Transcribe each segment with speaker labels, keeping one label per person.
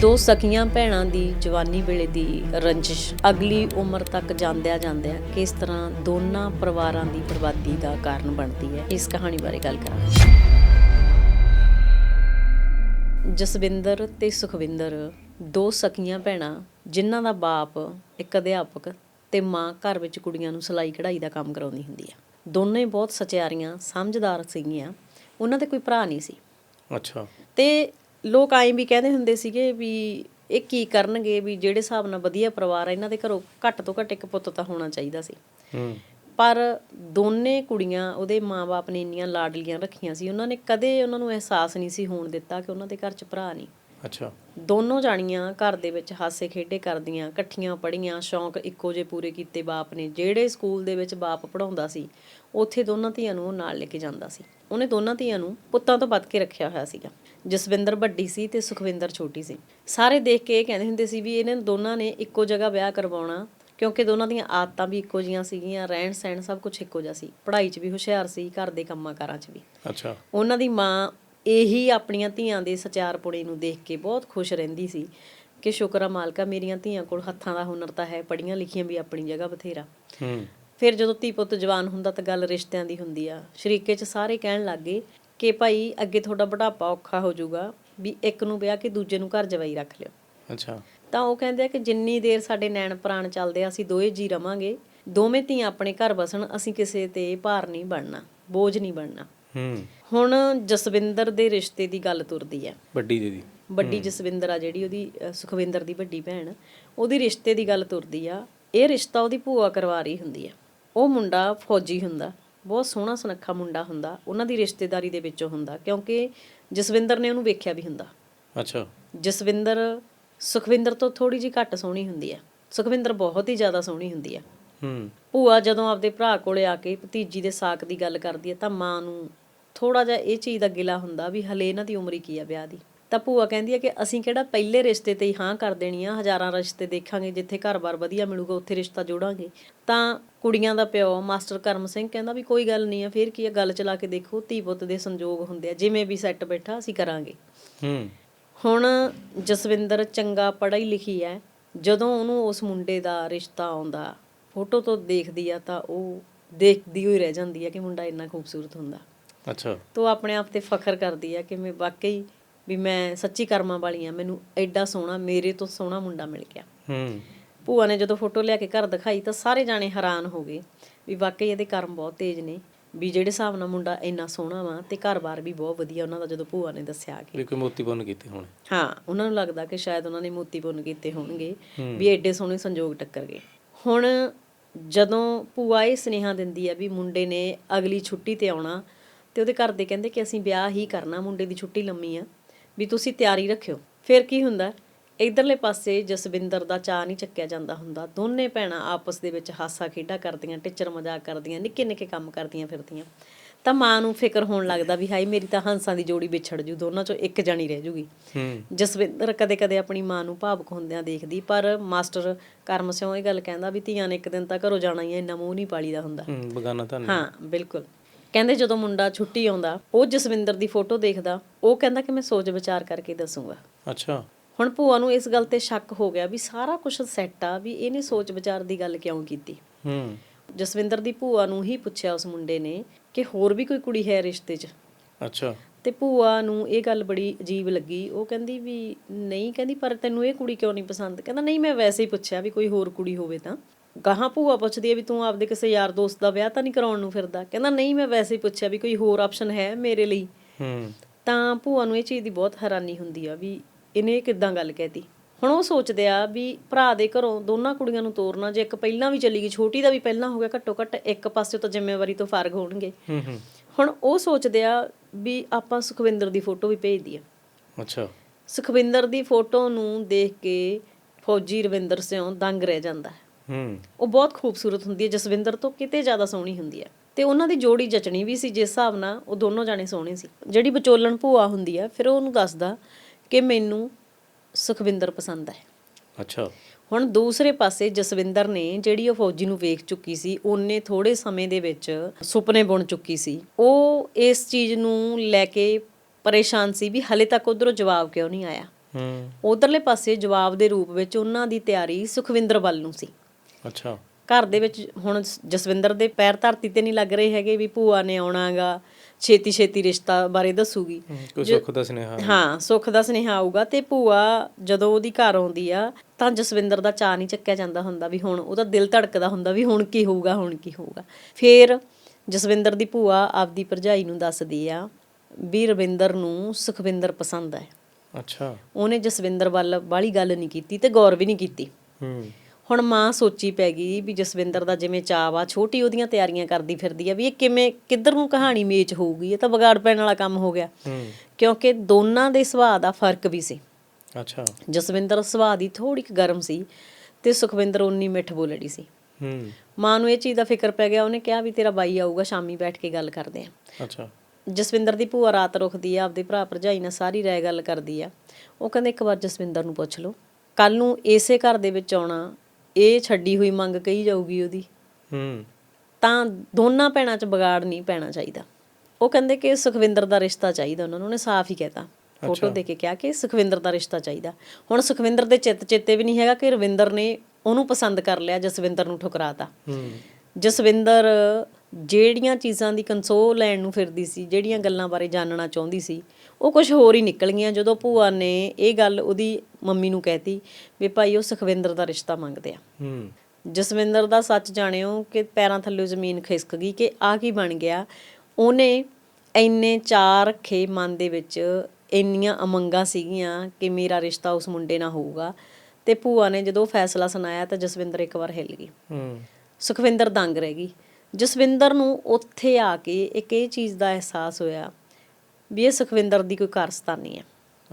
Speaker 1: ਦੋ ਸਕੀਆਂ ਭੈਣਾਂ ਦੀ ਜਵਾਨੀ ਵੇਲੇ ਦੀ ਰੰਜਿਸ਼ ਅਗਲੀ ਉਮਰ ਤੱਕ ਜਾਂਦਿਆਂ ਜਾਂਦਿਆਂ ਕਿਸ ਤਰ੍ਹਾਂ ਦੋਨਾਂ ਪਰਿਵਾਰਾਂ ਦੀ ਬਰਬਾਦੀ ਦਾ ਕਾਰਨ ਬਣਦੀ ਹੈ ਇਸ ਕਹਾਣੀ ਬਾਰੇ ਗੱਲ ਕਰਾਂਗੇ। ਜਸਵਿੰਦਰ ਤੇ ਸੁਖਵਿੰਦਰ ਦੋ ਸਕੀਆਂ ਭੈਣਾਂ ਜਿਨ੍ਹਾਂ ਦਾ ਬਾਪ ਇੱਕ ਅਧਿਆਪਕ ਤੇ ਮਾਂ ਘਰ ਵਿੱਚ ਕੁੜੀਆਂ ਨੂੰ ਸਿਲਾਈ ਕਢਾਈ ਦਾ ਕੰਮ ਕਰਾਉਂਦੀ ਹੁੰਦੀ ਆ। ਦੋਨੇ ਬਹੁਤ ਸਚਿਆਰੀਆਂ ਸਮਝਦਾਰ ਸੀਗੀਆਂ ਉਹਨਾਂ ਦੇ ਕੋਈ ਭਰਾ ਨਹੀਂ ਸੀ।
Speaker 2: ਅੱਛਾ।
Speaker 1: ਤੇ ਲੋਕ ਆਏ ਵੀ ਕਹਿੰਦੇ ਹੁੰਦੇ ਸੀਗੇ ਵੀ ਇਹ ਕੀ ਕਰਨਗੇ ਵੀ ਜਿਹੜੇ ਹਿਸਾਬ ਨਾਲ ਵਧੀਆ ਪਰਿਵਾਰ ਆ ਇਹਨਾਂ ਦੇ ਘਰੋਂ ਘੱਟ ਤੋਂ ਘੱਟ ਇੱਕ ਪੁੱਤ ਤਾਂ ਹੋਣਾ ਚਾਹੀਦਾ ਸੀ।
Speaker 2: ਹੂੰ।
Speaker 1: ਪਰ ਦੋਨੇ ਕੁੜੀਆਂ ਉਹਦੇ ਮਾਪੇ ਨੇ ਇੰਨੀਆਂ ਲਾਡਲੀਆਂ ਰੱਖੀਆਂ ਸੀ ਉਹਨਾਂ ਨੇ ਕਦੇ ਉਹਨਾਂ ਨੂੰ ਅਹਿਸਾਸ ਨਹੀਂ ਸੀ ਹੋਣ ਦਿੱਤਾ ਕਿ ਉਹਨਾਂ ਦੇ ਘਰ 'ਚ ਭਰਾ ਨਹੀਂ।
Speaker 2: ਅੱਛਾ।
Speaker 1: ਦੋਨੋਂ ਜਾਣੀਆਂ ਘਰ ਦੇ ਵਿੱਚ ਹਾਸੇ ਖੇਡੇ ਕਰਦੀਆਂ ਇਕੱਠੀਆਂ ਪੜ੍ਹੀਆਂ ਸ਼ੌਂਕ ਇੱਕੋ ਜਿਹੇ ਪੂਰੇ ਕੀਤੇ ਬਾਪ ਨੇ। ਜਿਹੜੇ ਸਕੂਲ ਦੇ ਵਿੱਚ ਬਾਪ ਪੜਾਉਂਦਾ ਸੀ ਉੱਥੇ ਦੋਨਾਂ ਧੀਆਂ ਨੂੰ ਉਹ ਨਾਲ ਲੈ ਕੇ ਜਾਂਦਾ ਸੀ। ਉਹਨੇ ਦੋਨਾਂ ਧੀਆਂ ਨੂੰ ਪੁੱਤਾਂ ਤੋਂ ਵੱਧ ਕੇ ਰੱਖਿਆ ਹੋਇਆ ਸੀਗਾ। ਜਸਵਿੰਦਰ ਵੱਡੀ ਸੀ ਤੇ ਸੁਖਵਿੰਦਰ ਛੋਟੀ ਸੀ। ਸਾਰੇ ਦੇਖ ਕੇ ਇਹ ਕਹਿੰਦੇ ਹੁੰਦੇ ਸੀ ਵੀ ਇਹਨਾਂ ਦੋਨਾਂ ਨੇ ਇੱਕੋ ਜਗ੍ਹਾ ਵਿਆਹ ਕਰਵਾਉਣਾ ਕਿਉਂਕਿ ਦੋਨਾਂ ਦੀਆਂ ਆਦਤਾਂ ਵੀ ਇੱਕੋ ਜੀਆਂ ਸੀਗੀਆਂ ਰਹਿਣ ਸਹਿਣ ਸਭ ਕੁਝ ਇੱਕੋ ਜਿਹਾ ਸੀ ਪੜ੍ਹਾਈ 'ਚ ਵੀ ਹੁਸ਼ਿਆਰ ਸੀ ਘਰ ਦੇ ਕੰਮਾਂ ਕਾਰਾਂ 'ਚ ਵੀ।
Speaker 2: ਅੱਛਾ।
Speaker 1: ਉਹਨਾਂ ਦੀ ਮਾਂ ਇਹੀ ਆਪਣੀਆਂ ਧੀਆਂ ਦੇ ਸਚਾਰਪੁਣੇ ਨੂੰ ਦੇਖ ਕੇ ਬਹੁਤ ਖੁਸ਼ ਰਹਿੰਦੀ ਸੀ ਕਿ ਸ਼ੁਕਰ ਆ ਮਾਲਕਾ ਮੇਰੀਆਂ ਧੀਆਂ ਕੋਲ ਹੱਥਾਂ ਦਾ ਹੁਨਰ ਤਾਂ ਹੈ ਪੜੀਆਂ ਲਿਖੀਆਂ ਵੀ ਆਪਣੀ ਜਗ੍ਹਾ ਬਥੇਰਾ।
Speaker 2: ਹੂੰ।
Speaker 1: ਫਿਰ ਜਦੋਂ ਧੀ ਪੁੱਤ ਜਵਾਨ ਹੁੰਦਾ ਤਾਂ ਗੱਲ ਰਿਸ਼ਤਿਆਂ ਦੀ ਹੁੰਦੀ ਆ। ਸ਼ਰੀਕੇ 'ਚ ਸਾਰੇ ਕਹਿਣ ਲੱਗੇ ਕਿ ਭਾਈ ਅੱਗੇ ਤੁਹਾਡਾ ਬੁਢਾਪਾ ਔਖਾ ਹੋ ਜਾਊਗਾ ਵੀ ਇੱਕ ਨੂੰ ਵਿਆਹ ਕੇ ਦੂਜੇ ਨੂੰ ਘਰ ਜਵਾਈ ਰੱਖ ਲਿਓ।
Speaker 2: ਅੱਛਾ।
Speaker 1: ਤਾਂ ਉਹ ਕਹਿੰਦੇ ਆ ਕਿ ਜਿੰਨੀ ਦੇਰ ਸਾਡੇ ਨੈਣ ਪ੍ਰਾਣ ਚੱਲਦੇ ਆ ਅਸੀਂ ਦੋਏ ਜੀ ਰਵਾਂਗੇ। ਦੋਵੇਂ ਧੀਆਂ ਆਪਣੇ ਘਰ ਬਸਣ ਅਸੀਂ ਕਿਸੇ ਤੇ ਭਾਰ ਨਹੀਂ ਬਣਨਾ ਬੋਝ ਨਹੀਂ ਬਣਨਾ।
Speaker 2: ਹੂੰ।
Speaker 1: ਹੁਣ ਜਸਵਿੰਦਰ ਦੇ ਰਿਸ਼ਤੇ ਦੀ ਗੱਲ ਤੁਰਦੀ ਹੈ
Speaker 2: ਵੱਡੀ ਦੀਦੀ।
Speaker 1: ਵੱਡੀ ਜਸਵਿੰਦਰ ਆ ਜਿਹੜੀ ਉਹਦੀ ਸੁਖਵਿੰਦਰ ਦੀ ਵੱਡੀ ਭੈਣ ਉਹਦੀ ਰਿਸ਼ਤੇ ਦੀ ਗੱਲ ਤੁਰਦੀ ਆ। ਇਹ ਰਿਸ਼ਤਾ ਉਹਦੀ ਭੂਆ ਕਰਵਾ ਰਹੀ ਹੁੰਦੀ ਆ। ਉਹ ਮੁੰਡਾ ਫੌਜੀ ਹੁੰਦਾ। ਬਹੁਤ ਸੋਹਣਾ ਸੁਨੱਖਾ ਮੁੰਡਾ ਹੁੰਦਾ ਉਹਨਾਂ ਦੀ ਰਿਸ਼ਤੇਦਾਰੀ ਦੇ ਵਿੱਚੋਂ ਹੁੰਦਾ ਕਿਉਂਕਿ ਜਸਵਿੰਦਰ ਨੇ ਉਹਨੂੰ ਵੇਖਿਆ ਵੀ ਹੁੰਦਾ।
Speaker 2: ਅੱਛਾ।
Speaker 1: ਜਸਵਿੰਦਰ ਸੁਖਵਿੰਦਰ ਤੋਂ ਥੋੜੀ ਜਿਹੀ ਘੱਟ ਸੋਹਣੀ ਹੁੰਦੀ ਆ। ਸੁਖਵਿੰਦਰ ਬਹੁਤ ਹੀ ਜ਼ਿਆਦਾ ਸੋਹਣੀ ਹੁੰਦੀ ਆ।
Speaker 2: ਹੂੰ।
Speaker 1: ਭੂਆ ਜਦੋਂ ਆਪਦੇ ਭਰਾ ਕੋਲੇ ਆ ਕੇ ਭਤੀਜੀ ਦੇ ਸਾਕ ਦੀ ਗੱਲ ਕਰਦੀ ਹੈ ਤਾਂ ਮਾਂ ਨੂੰ ਥੋੜਾ ਜਿਹਾ ਇਹ ਚੀਜ਼ ਦਾ ਗਿਲਾ ਹੁੰਦਾ ਵੀ ਹਲੇ ਇਹਨਾਂ ਦੀ ਉਮਰ ਹੀ ਕੀ ਆ ਵਿਆਹ ਦੀ। ਤਾਂ ਭੂਆ ਕਹਿੰਦੀ ਹੈ ਕਿ ਅਸੀਂ ਕਿਹੜਾ ਪਹਿਲੇ ਰਿਸ਼ਤੇ ਤੇ ਹੀ ਹਾਂ ਕਰ ਦੇਣੀ ਆ ਹਜ਼ਾਰਾਂ ਰਿਸ਼ਤੇ ਦੇਖਾਂਗੇ ਜਿੱਥੇ ਘਰ-ਬਾਰ ਵਧੀਆ ਮਿਲੂਗਾ ਉੱਥੇ ਰਿਸ਼ਤਾ ਜੋੜਾਂਗੇ। ਤਾਂ ਕੁੜੀਆਂ ਦਾ ਪਿਓ ਮਾਸਟਰ ਕਰਮ ਸਿੰਘ ਕਹਿੰਦਾ ਵੀ ਕੋਈ ਗੱਲ ਨਹੀਂ ਆ ਫੇਰ ਕੀ ਆ ਗੱਲ ਚਲਾ ਕੇ ਦੇਖੋ ਧੀ ਪੁੱਤ ਦੇ ਸੰਜੋਗ ਹੁੰਦੇ ਆ ਜਿਵੇਂ ਵੀ ਸੈੱਟ ਬੈਠਾ ਅਸੀਂ ਕਰਾਂਗੇ।
Speaker 2: ਹੂੰ।
Speaker 1: ਹੁਣ ਜਸਵਿੰਦਰ ਚੰਗਾ ਪੜ੍ਹੀ ਲਿਖੀ ਹੈ ਜਦੋਂ ਉਹਨੂੰ ਉਸ ਮੁੰਡੇ ਦਾ ਰਿਸ਼ਤਾ ਆਉਂਦਾ ਫੋਟੋ ਤੋਂ ਦੇਖਦੀ ਆ ਤਾਂ ਉਹ ਦੇਖਦੀ ਹੋਈ ਰਹਿ ਜਾਂਦੀ ਆ ਕਿ ਮੁੰਡਾ ਇੰਨਾ ਖੂਬਸੂਰਤ ਹੁੰਦਾ।
Speaker 2: ਅੱਛਾ।
Speaker 1: ਤੋ ਆਪਣੇ ਆਪ ਤੇ ਫਖਰ ਕਰਦੀ ਆ ਕਿ ਮੈਂ ਵਾਕਈ ਵੀ ਮੈਂ ਸੱਚੀ ਕਰਮਾਂ ਵਾਲੀ ਆ ਮੈਨੂੰ ਐਡਾ ਸੋਹਣਾ ਮੇਰੇ ਤੋਂ ਸੋਹਣਾ ਮੁੰਡਾ ਮਿਲ ਗਿਆ।
Speaker 2: ਹੂੰ।
Speaker 1: ਭੂਆ ਨੇ ਜਦੋਂ ਫੋਟੋ ਲਿਆ ਕੇ ਘਰ ਦਿਖਾਈ ਤਾਂ ਸਾਰੇ ਜਾਣੇ ਹੈਰਾਨ ਹੋ ਗਏ ਵੀ ਵਾਕਈ ਇਹਦੇ ਕਰਮ ਬਹੁਤ ਤੇਜ਼ ਨੇ ਵੀ ਜਿਹੜੇ ਹਿਸਾਬ ਨਾਲ ਮੁੰਡਾ ਇੰਨਾ ਸੋਹਣਾ ਵਾ ਤੇ ਘਰ-ਬਾਰ ਵੀ ਬਹੁਤ ਵਧੀਆ ਉਹਨਾਂ ਦਾ ਜਦੋਂ ਭੂਆ ਨੇ ਦੱਸਿਆ ਕਿ
Speaker 2: ਵੀ ਕੋਈ ਮੋਤੀ ਬੰਨ ਕੀਤੇ ਹੁਣ।
Speaker 1: ਹਾਂ ਉਹਨਾਂ ਨੂੰ ਲੱਗਦਾ ਕਿ ਸ਼ਾਇਦ ਉਹਨਾਂ ਨੇ ਮੋਤੀ ਪੁੰਨ ਕੀਤੇ ਹੋਣਗੇ ਵੀ ਐਡੇ ਸੋਹਣੇ ਸੰਜੋਗ ਟੱਕਰ ਗਏ। ਹੁਣ ਜਦੋਂ ਭੂਆ ਇਹ ਸੁਨੇਹਾ ਦਿੰਦੀ ਆ ਵੀ ਮੁੰਡੇ ਨੇ ਅਗਲੀ ਛੁੱਟੀ ਤੇ ਆਉਣਾ ਤੇ ਉਹਦੇ ਘਰ ਦੇ ਕਹਿੰਦੇ ਕਿ ਅਸੀਂ ਵਿਆਹ ਹੀ ਕਰਨਾ ਮੁੰਡੇ ਦੀ ਛੁੱਟੀ ਲੰਮੀ ਆ। ਵੀ ਤੁਸੀਂ ਤਿਆਰੀ ਰੱਖਿਓ। ਫਿਰ ਕੀ ਹੁੰਦਾ? ਇਧਰਲੇ ਪਾਸੇ ਜਸਵਿੰਦਰ ਦਾ ਚਾਹ ਨਹੀਂ ਚੱਕਿਆ ਜਾਂਦਾ ਹੁੰਦਾ। ਦੋਨੇ ਭੈਣਾਂ ਆਪਸ ਦੇ ਵਿੱਚ ਹਾਸਾ ਖੇਡਾ ਕਰਦੀਆਂ ਟਿੱਚਰ ਮਜ਼ਾਕ ਕਰਦੀਆਂ ਨਿੱਕੇ ਨਿੱਕੇ ਕੰਮ ਕਰਦੀਆਂ ਫਿਰਦੀਆਂ। ਤਾਂ ਮਾਂ ਨੂੰ ਫਿਕਰ ਹੋਣ ਲੱਗਦਾ ਵੀ ਹਾਈ ਮੇਰੀ ਤਾਂ ਹੰਸਾਂ ਦੀ ਜੋੜੀ ਵਿਛੜ ਜੂ ਦੋਨਾਂ ਚੋਂ ਇੱਕ ਜਾਣੀ ਰਹਿ ਜੂਗੀ। ਜਸਵਿੰਦਰ ਕਦੇ-ਕਦੇ ਆਪਣੀ ਮਾਂ ਨੂੰ ਭਾਵੁਕ ਹੁੰਦਿਆਂ ਦੇਖਦੀ ਪਰ ਮਾਸਟਰ ਕਰਮ ਸਿਉਂ ਇਹ ਗੱਲ ਕਹਿੰਦਾ ਵੀ ਧੀਆਂ ਨੇ ਇੱਕ ਦਿਨ ਤਾਂ ਘਰੋਂ ਜਾਣਾ ਹੀ ਇੰਨਾ ਮੂੰਹ ਨਹੀਂ ਪਾਲੀਦਾ ਹੁੰਦਾ।
Speaker 2: ਬਗਾਨਾ ਤਾਂ
Speaker 1: ਹਾਂ ਬਿਲਕੁਲ। ਕਹਿੰਦੇ ਜਦੋਂ ਮੁੰਡਾ ਛੁੱਟੀ ਆਉਂਦਾ ਉਹ ਜਸਵਿੰਦਰ ਦੀ ਫੋਟੋ ਦੇਖਦਾ ਉਹ ਕਹਿੰਦਾ ਕਿ ਮੈਂ ਸੋਚ ਵਿਚਾਰ ਕਰਕੇ ਦੱਸੂਗਾ।
Speaker 2: ਅੱਛਾ।
Speaker 1: ਹੁਣ ਭੂਆ ਨੂੰ ਇਸ ਗੱਲ ਤੇ ਸ਼ੱਕ ਹੋ ਗਿਆ ਵੀ ਸਾਰਾ ਕੁਝ ਸੈੱਟ ਆ ਵੀ ਇਹਨੇ ਸੋਚ ਵਿਚਾਰ ਦੀ ਗੱਲ ਕਿਉਂ ਕੀਤੀ?
Speaker 2: ਹੂੰ।
Speaker 1: ਜਸਵਿੰਦਰ ਦੀ ਭੂਆ ਨੂੰ ਹੀ ਪੁੱਛਿਆ ਉਸ ਮੁੰਡੇ ਨੇ ਕਿ ਹੋਰ ਵੀ ਕੋਈ ਕੁੜੀ ਹੈ ਰਿਸ਼ਤੇ 'ਚ?
Speaker 2: ਅੱਛਾ।
Speaker 1: ਤੇ ਭੂਆ ਨੂੰ ਇਹ ਗੱਲ ਬੜੀ ਅਜੀਬ ਲੱਗੀ। ਉਹ ਕਹਿੰਦੀ ਵੀ ਨਹੀਂ ਕਹਿੰਦੀ ਪਰ ਤੈਨੂੰ ਇਹ ਕੁੜੀ ਕਿਉਂ ਨਹੀਂ ਪਸੰਦ? ਕਹਿੰਦਾ ਨਹੀਂ ਮੈਂ ਵੈਸੇ ਹੀ ਪੁੱਛਿਆ ਵੀ ਕੋਈ ਹੋਰ ਕੁੜੀ ਹੋਵੇ ਤਾਂ। ਗਾਹਾਂ ਭੂਆ ਪੁੱਛਦੀ ਹੈ ਵੀ ਤੂੰ ਆਪਦੇ ਕਿਸੇ ਯਾਰ ਦੋਸਤ ਦਾ ਵਿਆਹ ਤਾਂ ਨਹੀਂ ਕਰਾਉਣ ਨੂੰ ਫਿਰਦਾ? ਕਹਿੰਦਾ ਨਹੀਂ ਮੈਂ ਵੈਸੇ ਹੀ ਪੁੱਛਿਆ ਵੀ ਕੋਈ ਹੋਰ ਆਪਸ਼ਨ ਹੈ ਮੇਰੇ ਲਈ?
Speaker 2: ਹੂੰ।
Speaker 1: ਤਾਂ ਭੂਆ ਨੂੰ ਇਹ ਚੀਜ਼ ਦੀ ਬਹੁਤ ਹੈਰਾਨੀ ਹੁੰਦੀ ਆ ਵੀ ਇਹਨੇ ਇਹ ਕਿੱਦਾਂ ਗੱਲ ਕਹਿਤੀ? ਹੁਣ ਉਹ ਸੋਚਦੇ ਆ ਵੀ ਭਰਾ ਦੇ ਘਰੋਂ ਦੋਨਾਂ ਕੁੜੀਆਂ ਨੂੰ ਤੋਰਨਾ ਜੇ ਇੱਕ ਪਹਿਲਾਂ ਵੀ ਚਲੀ ਗਈ ਛੋਟੀ ਦਾ ਵੀ ਪਹਿਲਾਂ ਹੋ ਗਿਆ ਘੱਟੋ ਘੱਟ ਇੱਕ ਪਾਸੇ ਤੋਂ ਜ਼ਿੰਮੇਵਾਰੀ ਤੋਂ ਫਾਰਗ ਹੋਣਗੇ।
Speaker 2: ਹੂੰ ਹੂੰ।
Speaker 1: ਹੁਣ ਉਹ ਸੋਚਦੇ ਆ ਵੀ ਆਪਾਂ ਸੁਖਵਿੰਦਰ ਦੀ ਫੋਟੋ ਵੀ ਭੇਜ ਦਈਏ
Speaker 2: ਅੱਛਾ।
Speaker 1: ਸੁਖਵਿੰਦਰ ਦੀ ਫੋਟੋ ਨੂੰ ਦੇਖ ਕੇ ਫੌਜੀ ਰਵਿੰਦਰ ਸਿਉਂ ਦੰਗ ਰਹਿ ਜਾਂਦਾ ਹੈ।
Speaker 2: ਹੂੰ
Speaker 1: ਉਹ ਬਹੁਤ ਖੂਬਸੂਰਤ ਹੁੰਦੀ ਹੈ ਜਸਵਿੰਦਰ ਤੋਂ ਕਿਤੇ ਜ਼ਿਆਦਾ ਸੋਹਣੀ ਹੁੰਦੀ ਹੈ। ਤੇ ਉਹਨਾਂ ਦੀ ਜੋੜੀ ਜਚਣੀ ਵੀ ਸੀ ਜਿਸ ਹਿਸਾਬ ਨਾਲ ਉਹ ਦੋਨੋਂ ਜਾਣੇ ਸੋਹਣੇ ਸੀ। ਜਿਹੜੀ ਵਿਚੋਲਣ ਭੂਆ ਹੁੰਦੀ ਆ ਫਿਰ ਉਹ ਉਹਨੂੰ ਦੱਸਦਾ ਕਿ ਮੈਨੂੰ ਸੁਖਵਿੰਦਰ ਪਸੰਦ ਹੈ।
Speaker 2: ਅੱਛਾ।
Speaker 1: ਹੁਣ ਦੂਸਰੇ ਪਾਸੇ ਜਸਵਿੰਦਰ ਨੇ ਜਿਹੜੀ ਉਹ ਫੌਜੀ ਨੂੰ ਵੇਖ ਚੁੱਕੀ ਸੀ ਉਹਨੇ ਥੋੜੇ ਸਮੇਂ ਦੇ ਵਿੱਚ ਸੁਪਨੇ ਬੁਣ ਚੁੱਕੀ ਸੀ। ਉਹ ਇਸ ਚੀਜ਼ ਨੂੰ ਲੈ ਕੇ ਪਰੇਸ਼ਾਨ ਸੀ ਵੀ ਹਲੇ ਤੱਕ ਉਧਰੋਂ ਜਵਾਬ ਕਿਉਂ ਨਹੀਂ ਆਇਆ।
Speaker 2: ਹੂੰ।
Speaker 1: ਉਧਰਲੇ ਪਾਸੇ ਜਵਾਬ ਦੇ ਰੂਪ ਵਿੱਚ ਉਹਨਾਂ ਦੀ ਤਿਆਰੀ ਸੁਖਵਿੰਦਰ ਵੱਲ ਨੂੰ ਸੀ।
Speaker 2: ਅੱਛਾ।
Speaker 1: ਘਰ ਦੇ ਵਿੱਚ ਹੁਣ ਜਸਵਿੰਦਰ ਦੇ ਪੈਰ ਧਰਤੀ ਤੇ ਨਹੀਂ ਲੱਗ ਰਹੇ ਹੈਗੇ ਵੀ ਭੂਆ ਨੇ ਆਉਣਾਗਾ ਛੇਤੀ ਛੇਤੀ ਰਿਸ਼ਤਾ ਬਾਰੇ ਦੱਸੂਗੀ।
Speaker 2: ਕੋਈ ਸੁੱਖ ਦਾ ਸੁਨੇਹਾ
Speaker 1: ਹਾਂ ਸੁੱਖ ਦਾ ਸੁਨੇਹਾ ਆਊਗਾ ਤੇ ਭੂਆ ਜਦੋਂ ਉਹਦੀ ਘਰ ਆਉਂਦੀ ਆ ਤਾਂ ਜਸਵਿੰਦਰ ਦਾ ਚਾਹ ਨਹੀਂ ਚੱਕਿਆ ਜਾਂਦਾ ਹੁੰਦਾ ਵੀ ਹੁਣ ਉਹਦਾ ਦਿਲ ਧੜਕਦਾ ਹੁੰਦਾ ਵੀ ਹੁਣ ਕੀ ਹੋਊਗਾ ਹੁਣ ਕੀ ਹੋਊਗਾ। ਫਿਰ ਜਸਵਿੰਦਰ ਦੀ ਭੂਆ ਆਪਦੀ ਭਰਜਾਈ ਨੂੰ ਦੱਸਦੀ ਆ ਵੀ ਰਵਿੰਦਰ ਨੂੰ ਸੁਖਵਿੰਦਰ ਪਸੰਦ ਹੈ।
Speaker 2: ਅੱਛਾ।
Speaker 1: ਉਹਨੇ ਜਸਵਿੰਦਰ ਵੱਲ ਬਾਹਲੀ ਗੱਲ ਨਹੀਂ ਕੀਤੀ ਤੇ ਗੌਰ ਵੀ ਨਹੀਂ ਕੀਤੀ।
Speaker 2: ਹੂੰ।
Speaker 1: ਹੁਣ ਮਾਂ ਸੋਚੀ ਪੈ ਗਈ ਵੀ ਜਸਵਿੰਦਰ ਦਾ ਜਿਵੇਂ ਚਾਅ ਵਾ ਛੋਟੀ ਉਹਦੀਆਂ ਤਿਆਰੀਆਂ ਕਰਦੀ ਫਿਰਦੀ ਆ ਵੀ ਇਹ ਕਿਵੇਂ ਕਿੱਧਰ ਨੂੰ ਕਹਾਣੀ ਮੇਚ ਹੋਊਗੀ? ਇਹ ਤਾਂ ਵਿਗਾੜ ਪੈਣ ਵਾਲਾ ਕੰਮ ਹੋ ਗਿਆ। ਕਿਉਂਕਿ ਦੋਨਾਂ ਦੇ ਸੁਭਾਅ ਦਾ ਫ਼ਰਕ ਵੀ ਸੀ।
Speaker 2: ਅੱਛਾ।
Speaker 1: ਜਸਵਿੰਦਰ ਸੁਭਾਅ ਦੀ ਥੋੜੀ ਕੁ ਗਰਮ ਸੀ ਤੇ ਸੁਖਵਿੰਦਰ ਉਨੀ ਮਿੱਠ ਬੋਲੜੀ ਸੀ।
Speaker 2: ਹੂੰ।
Speaker 1: ਮਾਂ ਨੂੰ ਇਹ ਚੀਜ਼ ਦਾ ਫਿਕਰ ਪੈ ਗਿਆ ਉਹਨੇ ਕਿਹਾ ਵੀ ਤੇਰਾ ਬਾਈ ਆਊਗਾ ਸ਼ਾਮੀ ਬੈਠ ਕੇ ਗੱਲ ਕਰਦੇ ਆ।
Speaker 2: ਅੱਛਾ।
Speaker 1: ਜਸਵਿੰਦਰ ਦੀ ਭੂਆ ਰਾਤ ਰੁਕਦੀ ਆ ਆਪਦੇ ਭਰਾ ਭਰਜਾਈ ਨਾਲ ਸਾਰੀ ਰਾਏ ਗੱਲ ਕਰਦੀ ਆ। ਉਹ ਕਹਿੰਦੇ ਇੱਕ ਵਾਰ ਜਸਵਿੰਦਰ ਨੂੰ ਪੁੱਛ ਲਓ। ਕੱਲ ਨੂੰ ਇਸੇ ਘਰ ਦੇ ਵਿੱਚ ਆਉਣਾ ਇਹ ਛੱਡੀ ਹੋਈ ਮੰਗ ਕਹੀ ਜਾਊਗੀ ਉਹਦੀ।
Speaker 2: ਹੂੰ।
Speaker 1: ਤਾਂ ਦੋਨਾਂ ਭੈਣਾਂ 'ਚ ਵਿਗਾੜ ਨਹੀਂ ਪੈਣਾ ਚਾਹੀਦਾ। ਉਹ ਕਹਿੰਦੇ ਕਿ ਸੁਖਵਿੰਦਰ ਦਾ ਰਿਸ਼ਤਾ ਚਾਹੀਦਾ ਉਹਨਾਂ ਨੂੰ ਉਹਨੇ ਸਾਫ਼ ਹੀ ਕਹਿਤਾ। ਫੋਟੋ ਦੇ ਕੇ ਕਿਹਾ ਕਿ ਸੁਖਵਿੰਦਰ ਦਾ ਰਿਸ਼ਤਾ ਚਾਹੀਦਾ। ਹੁਣ ਸੁਖਵਿੰਦਰ ਦੇ ਚਿੱਤ ਚੇਤੇ ਵੀ ਨਹੀਂ ਹੈਗਾ ਕਿ ਰਵਿੰਦਰ ਨੇ ਉਹਨੂੰ ਪਸੰਦ ਕਰ ਲਿਆ ਜਸਵਿੰਦਰ ਨੂੰ ਠੁਕਰਾਤਾ।
Speaker 2: ਹੂੰ।
Speaker 1: ਜਸਵਿੰਦਰ ਜਿਹੜੀਆਂ ਚੀਜ਼ਾਂ ਦੀ ਕੰਸੋਲ ਲੈਣ ਨੂੰ ਫਿਰਦੀ ਸੀ ਜਿਹੜੀਆਂ ਗੱਲਾਂ ਬਾਰੇ ਜਾਣਨਾ ਚਾਹੁੰਦੀ ਸੀ ਉਹ ਕੁਝ ਹੋਰ ਹੀ ਨਿਕਲ ਗਈਆਂ ਜਦੋਂ ਭੂਆ ਨੇ ਇਹ ਗੱਲ ਉਹਦੀ ਮੰਮੀ ਨੂੰ ਕਹਿਤੀ ਵੀ ਭਾਈ ਉਹ ਸੁਖਵਿੰਦਰ ਦਾ ਰਿਸ਼ਤਾ ਮੰਗਦੇ ਆ।
Speaker 2: ਹੂੰ।
Speaker 1: ਜਸਵਿੰਦਰ ਦਾ ਸੱਚ ਜਾਣਿਓ ਕਿ ਪੈਰਾਂ ਥੱਲੇ ਜ਼ਮੀਨ ਖਿਸਕ ਗਈ ਕਿ ਆ ਕੀ ਬਣ ਗਿਆ। ਉਹਨੇ ਇੰਨੇ ਚਾਰ ਰੱਖੇ ਮਨ ਦੇ ਵਿੱਚ ਇੰਨੀਆਂ ਅਮੰਗਾਂ ਸੀਗੀਆਂ ਕਿ ਮੇਰਾ ਰਿਸ਼ਤਾ ਉਸ ਮੁੰਡੇ ਨਾਲ ਹੋਊਗਾ। ਤੇ ਭੂਆ ਨੇ ਜਦੋਂ ਫੈਸਲਾ ਸੁਣਾਇਆ ਤਾਂ ਜਸਵਿੰਦਰ ਇੱਕ ਵਾਰ ਹਿੱਲ ਗਈ।
Speaker 2: ਹੂੰ।
Speaker 1: ਸੁਖਵਿੰਦਰ ਦੰਗ ਰਹਿ ਗਈ। ਜਸਵਿੰਦਰ ਨੂੰ ਉੱਥੇ ਆ ਕੇ ਇੱਕ ਇਹ ਚੀਜ਼ ਦਾ ਅਹਿਸਾਸ ਹੋਇਆ ਵੀ ਇਹ ਸੁਖਵਿੰਦਰ ਦੀ ਕੋਈ ਕਾਰਸਤਾਨੀ ਹੈ।